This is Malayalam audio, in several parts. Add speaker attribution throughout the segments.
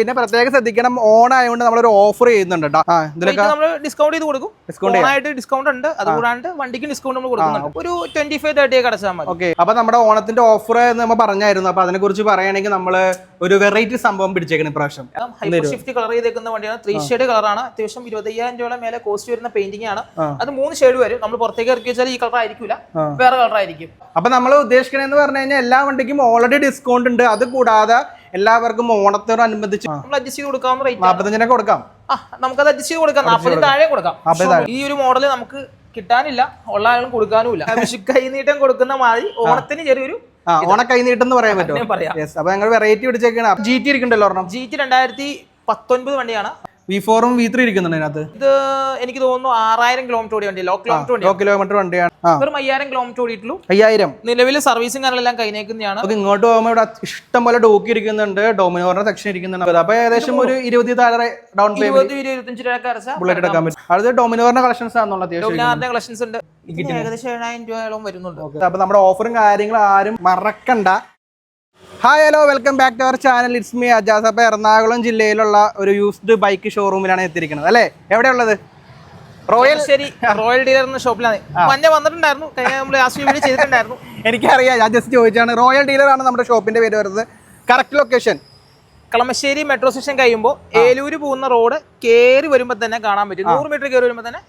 Speaker 1: പിന്നെ പ്രത്യേകം ശ്രദ്ധിക്കണം ഓൺ ആയതുകൊണ്ട് നമ്മളൊരു ഓഫർ ചെയ്യുന്നുണ്ട് ഇതിലൊക്കെ
Speaker 2: നമ്മൾ ഡിസ്കൗണ്ട് ചെയ്ത് കൊടുക്കും.
Speaker 1: ഡിസ്കൗണ്ട്
Speaker 2: ആയിട്ട് ഡിസ്കൗണ്ട് ഉണ്ട്. അതുകൂടാണ്ട് വണ്ടിക്ക് ഡിസ്കൗണ്ട് നമ്മൾ കൊടുക്കുന്നുണ്ട്. ഒരു ട്വന്റി ഫൈവ് തേർട്ടി ഒക്കെ അടച്ചാൽ മതി.
Speaker 1: ഓക്കെ അപ്പൊ നമ്മുടെ ഓണത്തിന്റെ ഓഫർ എന്ന് നമ്മൾ പറഞ്ഞായിരുന്നു. അപ്പൊ അതിനെ കുറിച്ച് പറയുകയാണെങ്കിൽ നമ്മൾ ഒരു വെറൈറ്റി സംഭവം പിടിച്ചേക്കണം ഇപ്രാവശ്യം.
Speaker 2: ഷിഫ്റ്റ് കളർ ചെയ്തേക്കുന്ന വണ്ടിയാണ്. ത്രീ ഷെയ്ഡ് കളറാണ് അത്യാവശ്യം ഇരുപത്തയ്യായിരം രൂപ മേലെ കോസ്റ്റ് വരുന്ന പെയിന്റിംഗ് ആണ്. അത് മൂന്ന് ഷെയ്ഡ് വരും. നമ്മൾ പുറത്തേക്ക് ഇറക്കി വെച്ചാൽ ഈ കളർ ആയിരിക്കില്ല വേറെ കളർ ആയിരിക്കും.
Speaker 1: അപ്പൊ നമ്മൾ ഉദ്ദേശിക്കണെന്ന് പറഞ്ഞു കഴിഞ്ഞാൽ എല്ലാ വണ്ടിക്കും ഓൾറെഡി ഡിസ്കൗണ്ട് ഉണ്ട്. അത് കൂടാതെ എല്ലാവർക്കും ഓണത്തോടനുബന്ധിച്ച്
Speaker 2: നമ്മൾ അഡ്ജസ്റ്റ് ചെയ്ത് കൊടുക്കാവുന്ന റേറ്റ്
Speaker 1: കൊടുക്കാം.
Speaker 2: നമുക്കത് അഡ്ജസ്റ്റ് ചെയ്ത് കൊടുക്കാം. നാൽപ്പതിന് താഴെ കൊടുക്കാം. ഈ ഒരു മോഡൽ നമുക്ക് കിട്ടാനില്ല. ഉള്ള ആളും കൊടുക്കാനുമില്ല. കൈനീട്ടം കൊടുക്കുന്ന മാതിരി ഓണത്തിന് ചെറിയൊരു
Speaker 1: ഓണ കൈനീട്ടം എന്ന് പറയാൻ യെസ് അപ്പൊ ഞങ്ങൾ വെറൈറ്റി പിടിച്ചേക്കാണ്. ജി ടി ഇരിക്കണ്ടല്ലോ
Speaker 2: ജി ടി രണ്ടായിരത്തി പത്തൊൻപത് വണ്ടിയാണ്.
Speaker 1: വി ഫോറും വി ത്രീ ഇരിക്കുന്നുണ്ട് അതിനകത്ത്.
Speaker 2: ഇത് എനിക്ക് തോന്നുന്നു ആറായിരം കിലോമീറ്റർ ഓടിയ വണ്ടി ലോ കിലോമീറ്റർ വണ്ടി
Speaker 1: ലോ കിലോമീറ്റർ വണ്ടിയാണ്.
Speaker 2: വെറും അയ്യായിരം കിലോമീറ്റർ ഓടിയിട്ടുള്ളൂ.
Speaker 1: അയ്യായിരം.
Speaker 2: നിലവിൽ സർവീസും കാര്യങ്ങളെല്ലാം കൈനേക്കുന്നതാണ്
Speaker 1: നമുക്ക് ഇങ്ങോട്ട് പോകുമ്പോൾ ഇവിടെ ഇഷ്ടം പോലെ ഡോക്കി ഇരിക്കുന്നുണ്ട്. ഡോമിനോറിന്റെ സെക്ഷൻ ഇരിക്കുന്നുണ്ട്. അപ്പൊ ഏകദേശം ഒരു ഇരുപത് താഴെ ഡൗൺ പേയ്മെന്റ്
Speaker 2: ഇരുപത് ഇരുപത് ഇരുപത്തഞ്ച് രൂപ
Speaker 1: ബുള്ളറ്റ് എടുക്കാൻ പറ്റും. അടുത്ത ഡോമിനോറിന്റെ കളക്ഷൻസ് ആണെന്നുള്ള
Speaker 2: ഡോമിനാറിന്റെ കളക്ഷൻസ് ഉണ്ട്. ഏകദേശം ഏഴായിരം രൂപയോളം വരുന്നുണ്ട്.
Speaker 1: അപ്പൊ നമ്മുടെ ഓഫറും കാര്യങ്ങളും ആരും മറക്കണ്ട. Hi hello welcome back to our channel it's me Ajas അപ്പം എറണാകുളം ജില്ലയിലുള്ള ഒരു യൂസ്ഡ് ബൈക്ക് ഷോറൂമിലാണ് എത്തിയിരിക്കുന്നത്. അല്ലേ? എവിടെയുള്ളത്? റോയൽ
Speaker 2: ശരി റോയൽ ഡീലർ എന്ന ഷോപ്പിലാണ് മഞ്ഞ വന്നിട്ടുണ്ടായിരുന്നു. കഴിഞ്ഞ നമ്മൾ ലാസ്റ്റ് വീഡിയോ ചെയ്തിട്ടുണ്ടായിരുന്നു.
Speaker 1: എനിക്കറിയാം. ഞാൻ ജസ്റ്റ് ചോദിച്ചാണ് റോയൽ ഡീലർ ആണ് നമ്മുടെ ഷോപ്പിന്റെ പേര് വരുന്നത്. Correct location
Speaker 2: Kalamassery metro station കഴിയുമ്പോൾ ഏലൂര് പോകുന്ന റോഡ് കയറി വരുമ്പോൾ തന്നെ കാണാൻ പറ്റും. നൂറ് മീറ്റർ കയറി വരുമ്പോൾ തന്നെ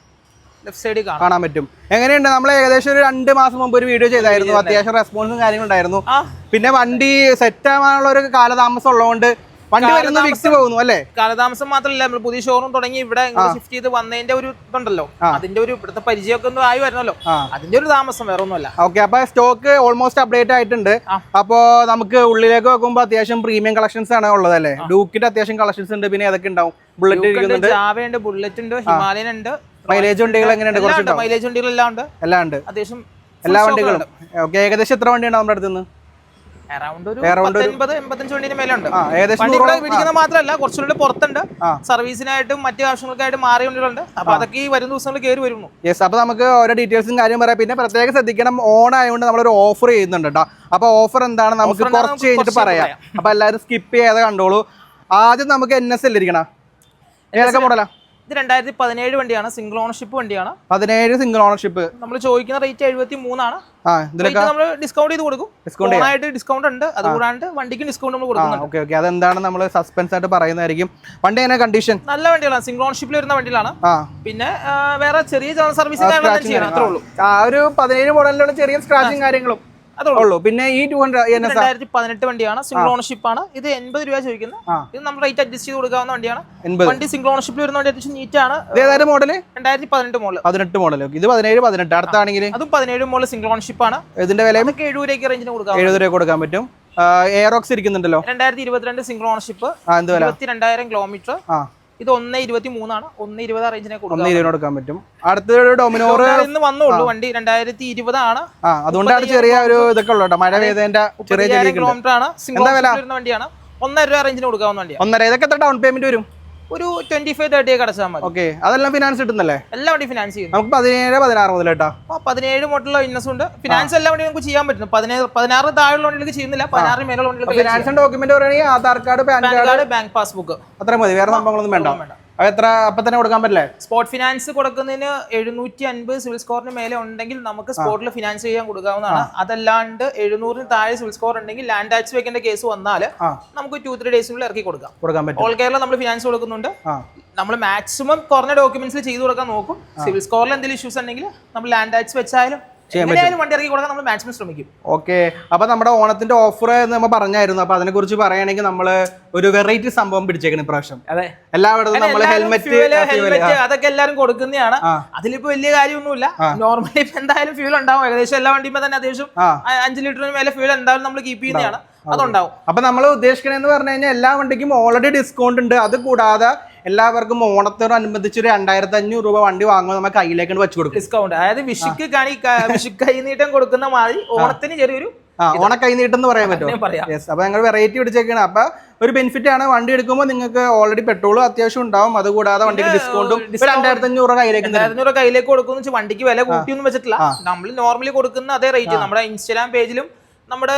Speaker 2: ലെഫ്റ്റ് സൈഡിൽ
Speaker 1: കാണാൻ പറ്റും. എങ്ങനെയുണ്ട്? നമ്മൾ ഏകദേശം ഒരു രണ്ട് മാസം മുമ്പ് ഒരു വീഡിയോ ചെയ്തായിരുന്നു. അത്യാവശ്യം റെസ്പോൺസും കാര്യങ്ങളും ഉണ്ടായിരുന്നു. പിന്നെ വണ്ടി സെറ്റ് ആവാനുള്ള ഒരു കാലതാമസം ഉള്ളതുകൊണ്ട് വണ്ടി വരുന്ന ഫിക്സ് പോകുന്നു അല്ലേ?
Speaker 2: കാലതാമസം മാത്രമല്ല നമ്മൾ പുതിയ ഷോറൂം തുടങ്ങി ഇവിടെ ഷിഫ്റ്റ് ചെയ്ത് വന്നതിന്റെ ഒരു ഇതുണ്ടല്ലോ. അതിന്റെ ഒരു ഇവിടുത്തെ പരിചയമൊക്കെ ഒന്നും ആയി വരണല്ലോ അതിന്റെ ഒരു താമസം വേറെ ഒന്നുമല്ല.
Speaker 1: ഓക്കെ അപ്പൊ സ്റ്റോക്ക് ഓൾമോസ്റ്റ് അപ്ഡേറ്റ് ആയിട്ടുണ്ട്. അപ്പോ നമുക്ക് ഉള്ളിലേക്ക് നോക്കുമ്പോൾ അത്യാവശ്യം പ്രീമിയം കളക്ഷൻസ് ആണ് ഉള്ളത് അല്ലേ? ഡൂക്കിന്റെ അത്യാവശ്യം കളക്ഷൻസ് ഉണ്ട്. പിന്നെ ഏതൊക്കെ ഉണ്ടാവും? ബുള്ളറ്റ്
Speaker 2: ഉണ്ട് ബുള്ളറ്റ് ഉണ്ട് ഹിമാലയൻ ഉണ്ട്.
Speaker 1: മൈലേജ് വണ്ടികൾ എങ്ങനെയുണ്ട് കുറച്ച് മൈലേജ്
Speaker 2: മൈലേജ് വണ്ടികളെല്ലാം ഉണ്ട്
Speaker 1: എല്ലാം ഉണ്ട്.
Speaker 2: അത്യാവശ്യം
Speaker 1: എല്ലാ വണ്ടികളും. ഓക്കെ ഏകദേശം എത്ര വണ്ടിയാണ് നമ്മുടെ അടുത്ത് നിന്ന്
Speaker 2: മാത്രമല്ല കുറച്ചുകൂടി പുറത്തുണ്ട്. സർവീസിനായിട്ടും മറ്റു ആവശ്യങ്ങൾക്കായിട്ട് മാറിയ വണ്ടികളുണ്ട്. അപ്പൊ അതൊക്കെ ഈ വരുന്ന ദിവസങ്ങളിൽ കയറി വരുന്നു.
Speaker 1: യെസ് അപ്പൊ നമുക്ക് ഓരോ ഡീറ്റെയിൽസും കാര്യം പറയാം. പിന്നെ പ്രത്യേകം ശ്രദ്ധിക്കണം ഓൺ ആയതുകൊണ്ട് നമ്മളൊരു ഓഫർ ചെയ്യുന്നുണ്ട് കേട്ടോ അപ്പൊ ഓഫർ എന്താണ്? നമുക്ക് കുറച്ച് കഴിഞ്ഞിട്ട് പറയാം. അപ്പൊ എല്ലാവരും സ്കിപ്പ് ചെയ്യാതെ കണ്ടോളൂ. ആദ്യം നമുക്ക് എൻ എസ് എൽ ഇരിക്കണം. ഏതൊക്കെ മോഡലാ
Speaker 2: ഇത് രണ്ടായിരത്തി പതിനേഴ് വണ്ടിയാണ്. സിംഗിൾ ഓണർഷിപ്പ് വണ്ടിയാണ്.
Speaker 1: പതിനേഴ് സിംഗിൾ ഓണർഷിപ്പ്
Speaker 2: നമ്മൾ ചോദിക്കുന്ന റേറ്റ് എഴുപത്തി മൂന്നാണ് നമ്മൾ ഡിസ്കൗണ്ട് ചെയ്ത് കൊടുക്കും.
Speaker 1: ഡിസ്കൗണ്ട്
Speaker 2: ആയിട്ട് ഡിസ്കൗണ്ട് ഉണ്ട്. അതുകൂടാണ്ട് വണ്ടിക്ക് ഡിസ്കൗണ്ട് നമ്മൾ
Speaker 1: കൊടുക്കുന്നത്
Speaker 2: കൊടുക്കുന്നുണ്ട്.
Speaker 1: ഓക്കെ ഓക്കെ അതെന്താണ് നമ്മൾ സസ്പെൻസ് ആയിട്ട് പറയുന്നതായിരിക്കും. വണ്ടി എങ്ങനെ കണ്ടീഷൻ
Speaker 2: നല്ല വണ്ടികളാണ് സിംഗിൾ ഓണർഷിപ്പിൽ വരുന്ന വണ്ടികളാണ്. പിന്നെ വേറെ ചെറിയ സർവീസ്
Speaker 1: ആ ഒരു പതിനേഴ് മോഡലിലുള്ള ചെറിയ സ്ക്രാച്ചും കാര്യങ്ങളും.
Speaker 2: ഉള്ളൂ.
Speaker 1: പിന്നെ ഈ ടു ഹൺഡ്രഡ്
Speaker 2: രണ്ടായിരത്തി പതിനെട്ട് വണ്ടിയാണ്. സിംഗിൾ ഓണർഷിപ്പ് ആണ്. ഇത് എൺപത് രൂപ ചോദിക്കുന്നത് ഇത് നമ്മൾ റേറ്റ് അഡ്ജസ്റ്റ് ചെയ്ത് കൊടുക്കാവുന്ന വണ്ടിയാണ്. വണ്ടി സിംഗിൾ ഓണർഷിപ്പിൽ വരുന്ന വണ്ടി അത്യാവശ്യം നീറ്റ് ആണ്.
Speaker 1: ഏതായാലും മോഡൽ
Speaker 2: രണ്ടായിരത്തി പതിനെട്ട് മോഡൽ
Speaker 1: പതിനെട്ട് മോഡൽ ഇത് പതിനേഴ് പതിനെട്ട്. അടുത്താണെങ്കിൽ
Speaker 2: അതും പതിനേഴ് മോഡൽ സിംഗിൾ ഓണർഷിപ്പ് ആണ്.
Speaker 1: ഇതിന്റെ വില
Speaker 2: നമുക്ക് എഴുപത് രൂപയ്ക്ക് റേഞ്ചിന് കൊടുക്കാം.
Speaker 1: എഴുപത് രൂപ കൊടുക്കാൻ പറ്റും. എയറോക്സ് ഇരിക്കുന്നുണ്ടല്ലോ.
Speaker 2: രണ്ടായിരത്തി ഇരുപത്തിരണ്ട് സിംഗിൾ ഓണർഷിപ്പ് രണ്ടായിരം കിലോമീറ്റർ ഇത് ഒന്ന് ഇരുപത്തി മൂന്നാണ് ഒന്ന് ഇരുപത് റേഞ്ചിനെ
Speaker 1: കൊടുക്കാൻ പറ്റും. അടുത്ത ഡൊമിനോർ
Speaker 2: ഇന്ന് വന്നുള്ളൂ വണ്ടി. രണ്ടായിരത്തി ഇരുപതാണ്
Speaker 1: അതുകൊണ്ടാണ് ചെറിയ ഒരു ഇതൊക്കെ ഉള്ളു മഴ പെയ്തതിന്റെ ചെറിയ
Speaker 2: കിലോമീറ്റർ ആണ് സിംഗിൾ? വണ്ടിയാണ്. ഒന്നര രൂപ റേഞ്ചിന് കൊടുക്കാവുന്ന വണ്ടിയാണ്.
Speaker 1: ഒന്നര. ഇതൊക്കെ എത്ര ഡൗൺ പേയ്മെന്റ് വരും?
Speaker 2: ഒരു ട്വന്റി ഫൈവ് തേർട്ടി ഒക്കെ അടച്ചാൽ മതി.
Speaker 1: ഓക്കെ അതെല്ലാം ഫിനാൻസ് കിട്ടുന്നല്ലേ?
Speaker 2: എല്ലാം വണ്ടി ഫിനാൻസ് ചെയ്യുന്നു.
Speaker 1: നമുക്ക് പതിനേഴ് പതിനാറ് മുതൽ കേട്ടോ
Speaker 2: ആ പതിനേഴ് മോഡലുള്ള ഇന്നസ് ഉണ്ട്. ഫിനാൻസ് എല്ലാം വണ്ടി നമുക്ക് ചെയ്യാൻ പറ്റുന്നു. പതിനേഴ് പതിനാറ് താഴെയുള്ള വണ്ടികൾക്ക് ചെയ്യുന്നില്ല. പതിനാറ് മേലുള്ള വണ്ടികൾക്ക്
Speaker 1: ഫിനാൻസ് ഡോക്യുമെന്റ് പറയുകയാണെങ്കിൽ Aadhaar card PAN card
Speaker 2: card bank passbook
Speaker 1: അത്രയും മതി. വേറെ സംഭവങ്ങളൊന്നും വേണ്ട.
Speaker 2: വേണ്ട.
Speaker 1: എത്ര അപ്പൊ തന്നെ കൊടുക്കാൻ പറ്റില്ല?
Speaker 2: സ്പോട്ട് ഫിനാൻസ് കൊടുക്കുന്നതിന് എഴുന്നൂറ്റി അൻപത് സിവിൽ സ്കോറിന് മേലെ ഉണ്ടെങ്കിൽ നമുക്ക് സ്പോട്ടിൽ ഫിനാൻസ് ചെയ്യാൻ കൊടുക്കാവുന്നതാണ്. അതല്ലാണ്ട് എഴുന്നൂറിന് താഴെ സിവിൽ സ്കോർ ഉണ്ടെങ്കിൽ ലാൻഡ് ടാക്സ് വെക്കേണ്ട കേസ് വന്നാൽ നമുക്ക് ടു ത്രീ ഡേയ്സിനുള്ളിൽ ഇറക്കി കൊടുക്കാം.
Speaker 1: കൊടുക്കാൻ പറ്റും.
Speaker 2: ഓൾ കേരള നമ്മൾ ഫിനാൻസ് കൊടുക്കുന്നുണ്ട്. നമ്മൾ മാക്സിമം കുറഞ്ഞ ഡോക്യുമെന്റ്സ് ചെയ്തു കൊടുക്കാൻ നോക്കും. സിവിൽ സ്കോറിൽ എന്തെങ്കിലും ഇഷ്യൂസ് ഉണ്ടെങ്കിൽ നമ്മൾ ലാൻഡ് ടാക്സ് വെച്ചാലും എങ്ങനെയായാലും വണ്ടി ഇറക്കി കൊടുക്കാൻ നമ്മൾ മാക്സിമം ശ്രമിക്കും.
Speaker 1: ഓക്കെ. അപ്പൊ നമ്മുടെ ഓണത്തിന്റെ ഓഫർ എന്ന് നമ്മൾ പറഞ്ഞായിരുന്നു. അപ്പൊ അതിനെ കുറിച്ച് പറയുകയാണെങ്കിൽ നമ്മൾ ഒരു വെറൈറ്റി സംഭവം പിടിച്ചേക്കണം ഇപ്രാവശ്യം.
Speaker 2: അതെ.
Speaker 1: എല്ലായിടത്തും നമ്മൾ ഹെൽമെറ്റ്
Speaker 2: ഹെൽമെറ്റ് അതൊക്കെ എല്ലാവരും കൊടുക്കുന്നതാണ്. അതിലിപ്പോ വലിയ കാര്യമൊന്നുമില്ല. നോർമലി ഇപ്പൊ എന്തായാലും ഫ്യൂൽ ഉണ്ടാവും. ഏകദേശം എല്ലാ വണ്ടിയുമ്പോ തന്നെ അത്യാവശ്യം അഞ്ച് ലിറ്ററിന് മേലെ ഫ്യൂൽ എന്തായാലും നമ്മൾ കീപ്പ് ചെയ്യുന്നതാണ്. അതുണ്ടാവും.
Speaker 1: അപ്പൊ നമ്മൾ ഉദ്ദേശിക്കണെന്ന് പറഞ്ഞു കഴിഞ്ഞാൽ എല്ലാ വണ്ടിക്കും ഓൾറെഡി ഡിസ്കൗണ്ട് ഉണ്ട്. അത് കൂടാതെ എല്ലാവർക്കും ഓണത്തോടനുബന്ധിച്ച് ഒരു രണ്ടായിരത്തി അഞ്ഞൂറ് രൂപ വണ്ടി വാങ്ങുമ്പോൾ നമ്മൾ കയ്യിലേക്ക് വെച്ച് കൊടുക്കും
Speaker 2: ഡിസ്കൗണ്ട് അതായത് വിഷുക്ക് കണി വിഷു കൈനീട്ടം കൊടുക്കുന്ന മാതിരി ഓണത്തിന് ചെറിയൊരു
Speaker 1: ഓണ കൈനീട്ടം എന്ന് പറയാൻ
Speaker 2: പറ്റും
Speaker 1: യെസ് അപ്പൊ ഞങ്ങൾ വെറൈറ്റി പിടിച്ചേക്കാണ്. അപ്പൊ ഒരു ബെനിഫിറ്റ് ആണ് വണ്ടി എടുക്കുമ്പോൾ നിങ്ങൾക്ക് ഓൾറെഡി പെട്രോളും അത്യാവശ്യം ഉണ്ടാവും. അതുകൂടാതെ വണ്ടിക്ക് ഡിസ്കൗണ്ടും രണ്ടായിരത്തി അഞ്ഞൂറ് കയ്യിലേക്ക്
Speaker 2: രണ്ടായിരത്തി കയ്യിലേക്ക് കൊടുക്കുന്ന വണ്ടിക്ക് വില കൂട്ടിയൊന്നും വെച്ചിട്ടില്ല. നമ്മൾ നോർമലി കൊടുക്കുന്ന അതേ റേറ്റ് നമ്മുടെ ഇൻസ്റ്റാഗ്രാം പേജിലും നമ്മുടെ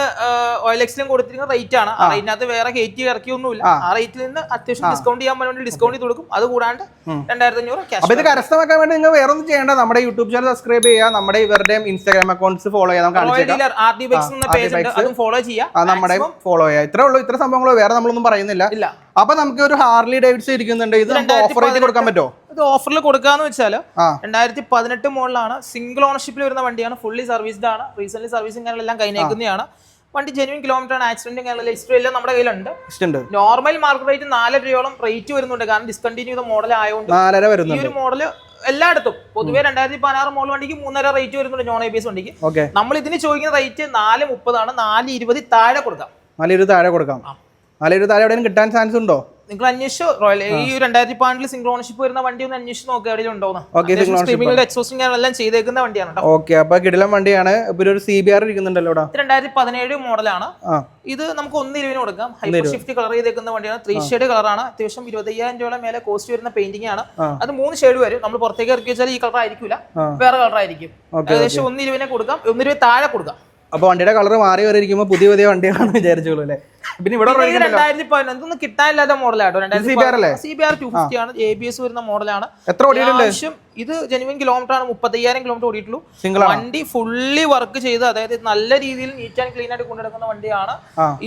Speaker 2: ഓയിൽ എക്സിലും കൊടുത്തിരിക്കുന്ന റേറ്റ് ആണ്. ആ റേറ്റിനകത്ത് വേറെ കയറ്റി ഇറക്കിയൊന്നുമില്ല. ആ. റേറ്റിൽ നിന്ന് അത്യാവശ്യം ഡിസ്കൗണ്ട് ചെയ്യാൻ വേണ്ടി ഡിസ്കൗണ്ട് ചെയ്ത് കൊടുക്കും. അത് കൂടാണ്ട് രണ്ടായിരത്തി അഞ്ഞൂറ് ക്യാഷ്
Speaker 1: ഇത് കരസ്ഥമാക്കാൻ വേണ്ടി നിങ്ങൾ വേറെ ഒന്നും ചെയ്യേണ്ട. നമ്മുടെ യൂട്യൂബ് ചാനൽ സബ്സ്ക്രൈബ് ചെയ്യുക. നമ്മുടെ ഇവരുടെയും ഇൻസ്റ്റാഗ്രാം അക്കൗണ്ട്സ് ഫോളോ
Speaker 2: ചെയ്യാം. ആർ ഡി ബൈക്സ് എന്ന പേജ് ഉണ്ട്. അതും ഫോളോ ചെയ്യാം
Speaker 1: നമ്മുടെ ഫോളോ ചെയ്യാം ഇത്രേ ഉള്ളൂ. ഇത്ര സംഭവങ്ങളോ വേറെ നമ്മളൊന്നും പറയുന്നില്ല.
Speaker 2: ഇല്ല.
Speaker 1: അപ്പൊ നമുക്ക് ഒരു ഹാർലി ഡേവിഡ്സ് ഇരിക്കുന്നുണ്ട്. ഇത് നമുക്ക് ഓഫർ ചെയ്ത് കൊടുക്കാൻ പറ്റുമോ?
Speaker 2: ഇത് ഓഫറിൽ കൊടുക്കാന്ന് വെച്ചാൽ രണ്ടായിരത്തി പതിനെട്ട് മുകളിലാണ് സിംഗിൾ ഓണർഷിപ്പിൽ വരുന്ന വണ്ടിയാണ്. ഫുള്ളി സർവീസ്ഡ് ആണ്. റീസെന്റ് സർവീസും കാര്യങ്ങളെല്ലാം കഴിഞ്ഞേക്കുന്നതാണ്. വണ്ടി ജെനുവിൻ കിലോമീറ്റർ ആണ്. ആക്സിഡന്റ് കാര്യങ്ങളും ഹിസ്റ്ററി എല്ലാം നമ്മുടെ കയ്യിലുണ്ട്. നോർമൽ മാർക്കറ്റ് റേറ്റ് നാല് രൂപയോളം റേറ്റ് വരുന്നുണ്ട്. കാരണം ഡിസ്കണ്ടിന്യൂ ചെയ്ത മോഡൽ ആയതുകൊണ്ട് ഈ ഒരു മോഡൽ എല്ലായിടത്തും. പൊതുവെ രണ്ടായിരത്തി പതിനാറ് മോഡൽ വണ്ടിക്ക് മൂന്നര റേറ്റ് വരുന്നുണ്ട് നോൺ ഐ ബി എസ് വണ്ടിക്ക്.
Speaker 1: ഓക്കെ
Speaker 2: നമ്മൾ ഇതിന് ചോദിക്കുന്ന റേറ്റ് നാല് മുപ്പതാണ്. നാല് ഇരുപത് താഴെ കൊടുക്കാം.
Speaker 1: നാല് ഇരുപത് താഴെ കൊടുക്കാം. നാല് ഇരുപത് താഴെ എവിടെയും കിട്ടാൻ ചാൻസ് ഉണ്ടോ?
Speaker 2: നിങ്ങൾ അന്വേഷിച്ചു? റോയൽ ഈ രണ്ടായിരത്തി പതിനെട്ടിൽ സിംഗിൾ ഓണർഷിപ്പ് വരുന്ന വണ്ടി ഒന്ന് അന്വേഷിച്ച് നോക്കുക
Speaker 1: അവിടെ
Speaker 2: ഉണ്ടോന്ന് എക്സോസ്റ്റിംഗ് എല്ലാം ചെയ്തേക്കുന്ന വണ്ടിയാണ്
Speaker 1: ഓക്കെ അപ്പൊ കിടിലം വണ്ടിയാണ്. ഇപ്പൊ ഒരു സി ബി ആർ ഇരിക്കുന്നുണ്ടല്ലോ
Speaker 2: രണ്ടായിരത്തി പതിനേഴ് മോഡലാണ് ഇത് നമുക്ക് ഒന്ന് ഇരുവിന് കൊടുക്കാം. ഹൈപ്പർ ഷിഫ്റ്റ് കളർ ചെയ്തേക്കുന്ന വണ്ടിയാണ്. ത്രീ ഷെയ്ഡ് കളറാണ് അത്യാവശ്യം ഇരുപത്തയ്യായിരം രൂപയുടെ മേലെ കോസ്റ്റ് വരുന്ന പെയിന്റിംഗ് ആണ്. അത് മൂന്ന് ഷെയ്ഡ് വരും. നമ്മൾ പുറത്തേക്ക് ഇറക്കി വെച്ചാൽ ഈ കളർ ആയിരിക്കില്ല വേറെ കളർ ആയിരിക്കും. ഏകദേശം ഒന്ന് ഇരുവിനെ കൊടുക്കാം. ഒന്ന് ഇരുപത് താഴെ കൊടുക്കാം.
Speaker 1: അപ്പൊ വണ്ടിയുടെ കളർ മാറി വരിയിരിക്കുമ്പോ പുതിയ പുതിയ വണ്ടികളാണ് വിചാരിച്ചോളൂ അല്ലേ? പിന്നെ ഇവിടെ
Speaker 2: രണ്ടായിരത്തി പതിനൊന്നും കിട്ടാനില്ലാത്ത മോഡലാട്ടോ
Speaker 1: രണ്ടായിരത്തി അല്ലേ?
Speaker 2: C B R two fifty ആണ് എ ബി എസ് വരുന്ന മോഡലാണ്.
Speaker 1: എത്ര ഓടിയിട്ടുണ്ട്?
Speaker 2: ആവശ്യം ഇത് ജെനുവിൻ കിലോമീറ്റർ ആണ് മുപ്പത്തയ്യായിരം കിലോമീറ്റർ ഓടിയിട്ടുള്ളൂ. വണ്ടി ഫുള്ളി വർക്ക് ചെയ്ത് അതായത് നല്ല രീതിയിൽ നീറ്റ് ആൻഡ് ക്ലീൻ ആയിട്ട് കൊണ്ടുനടക്കുന്ന വണ്ടിയാണ്.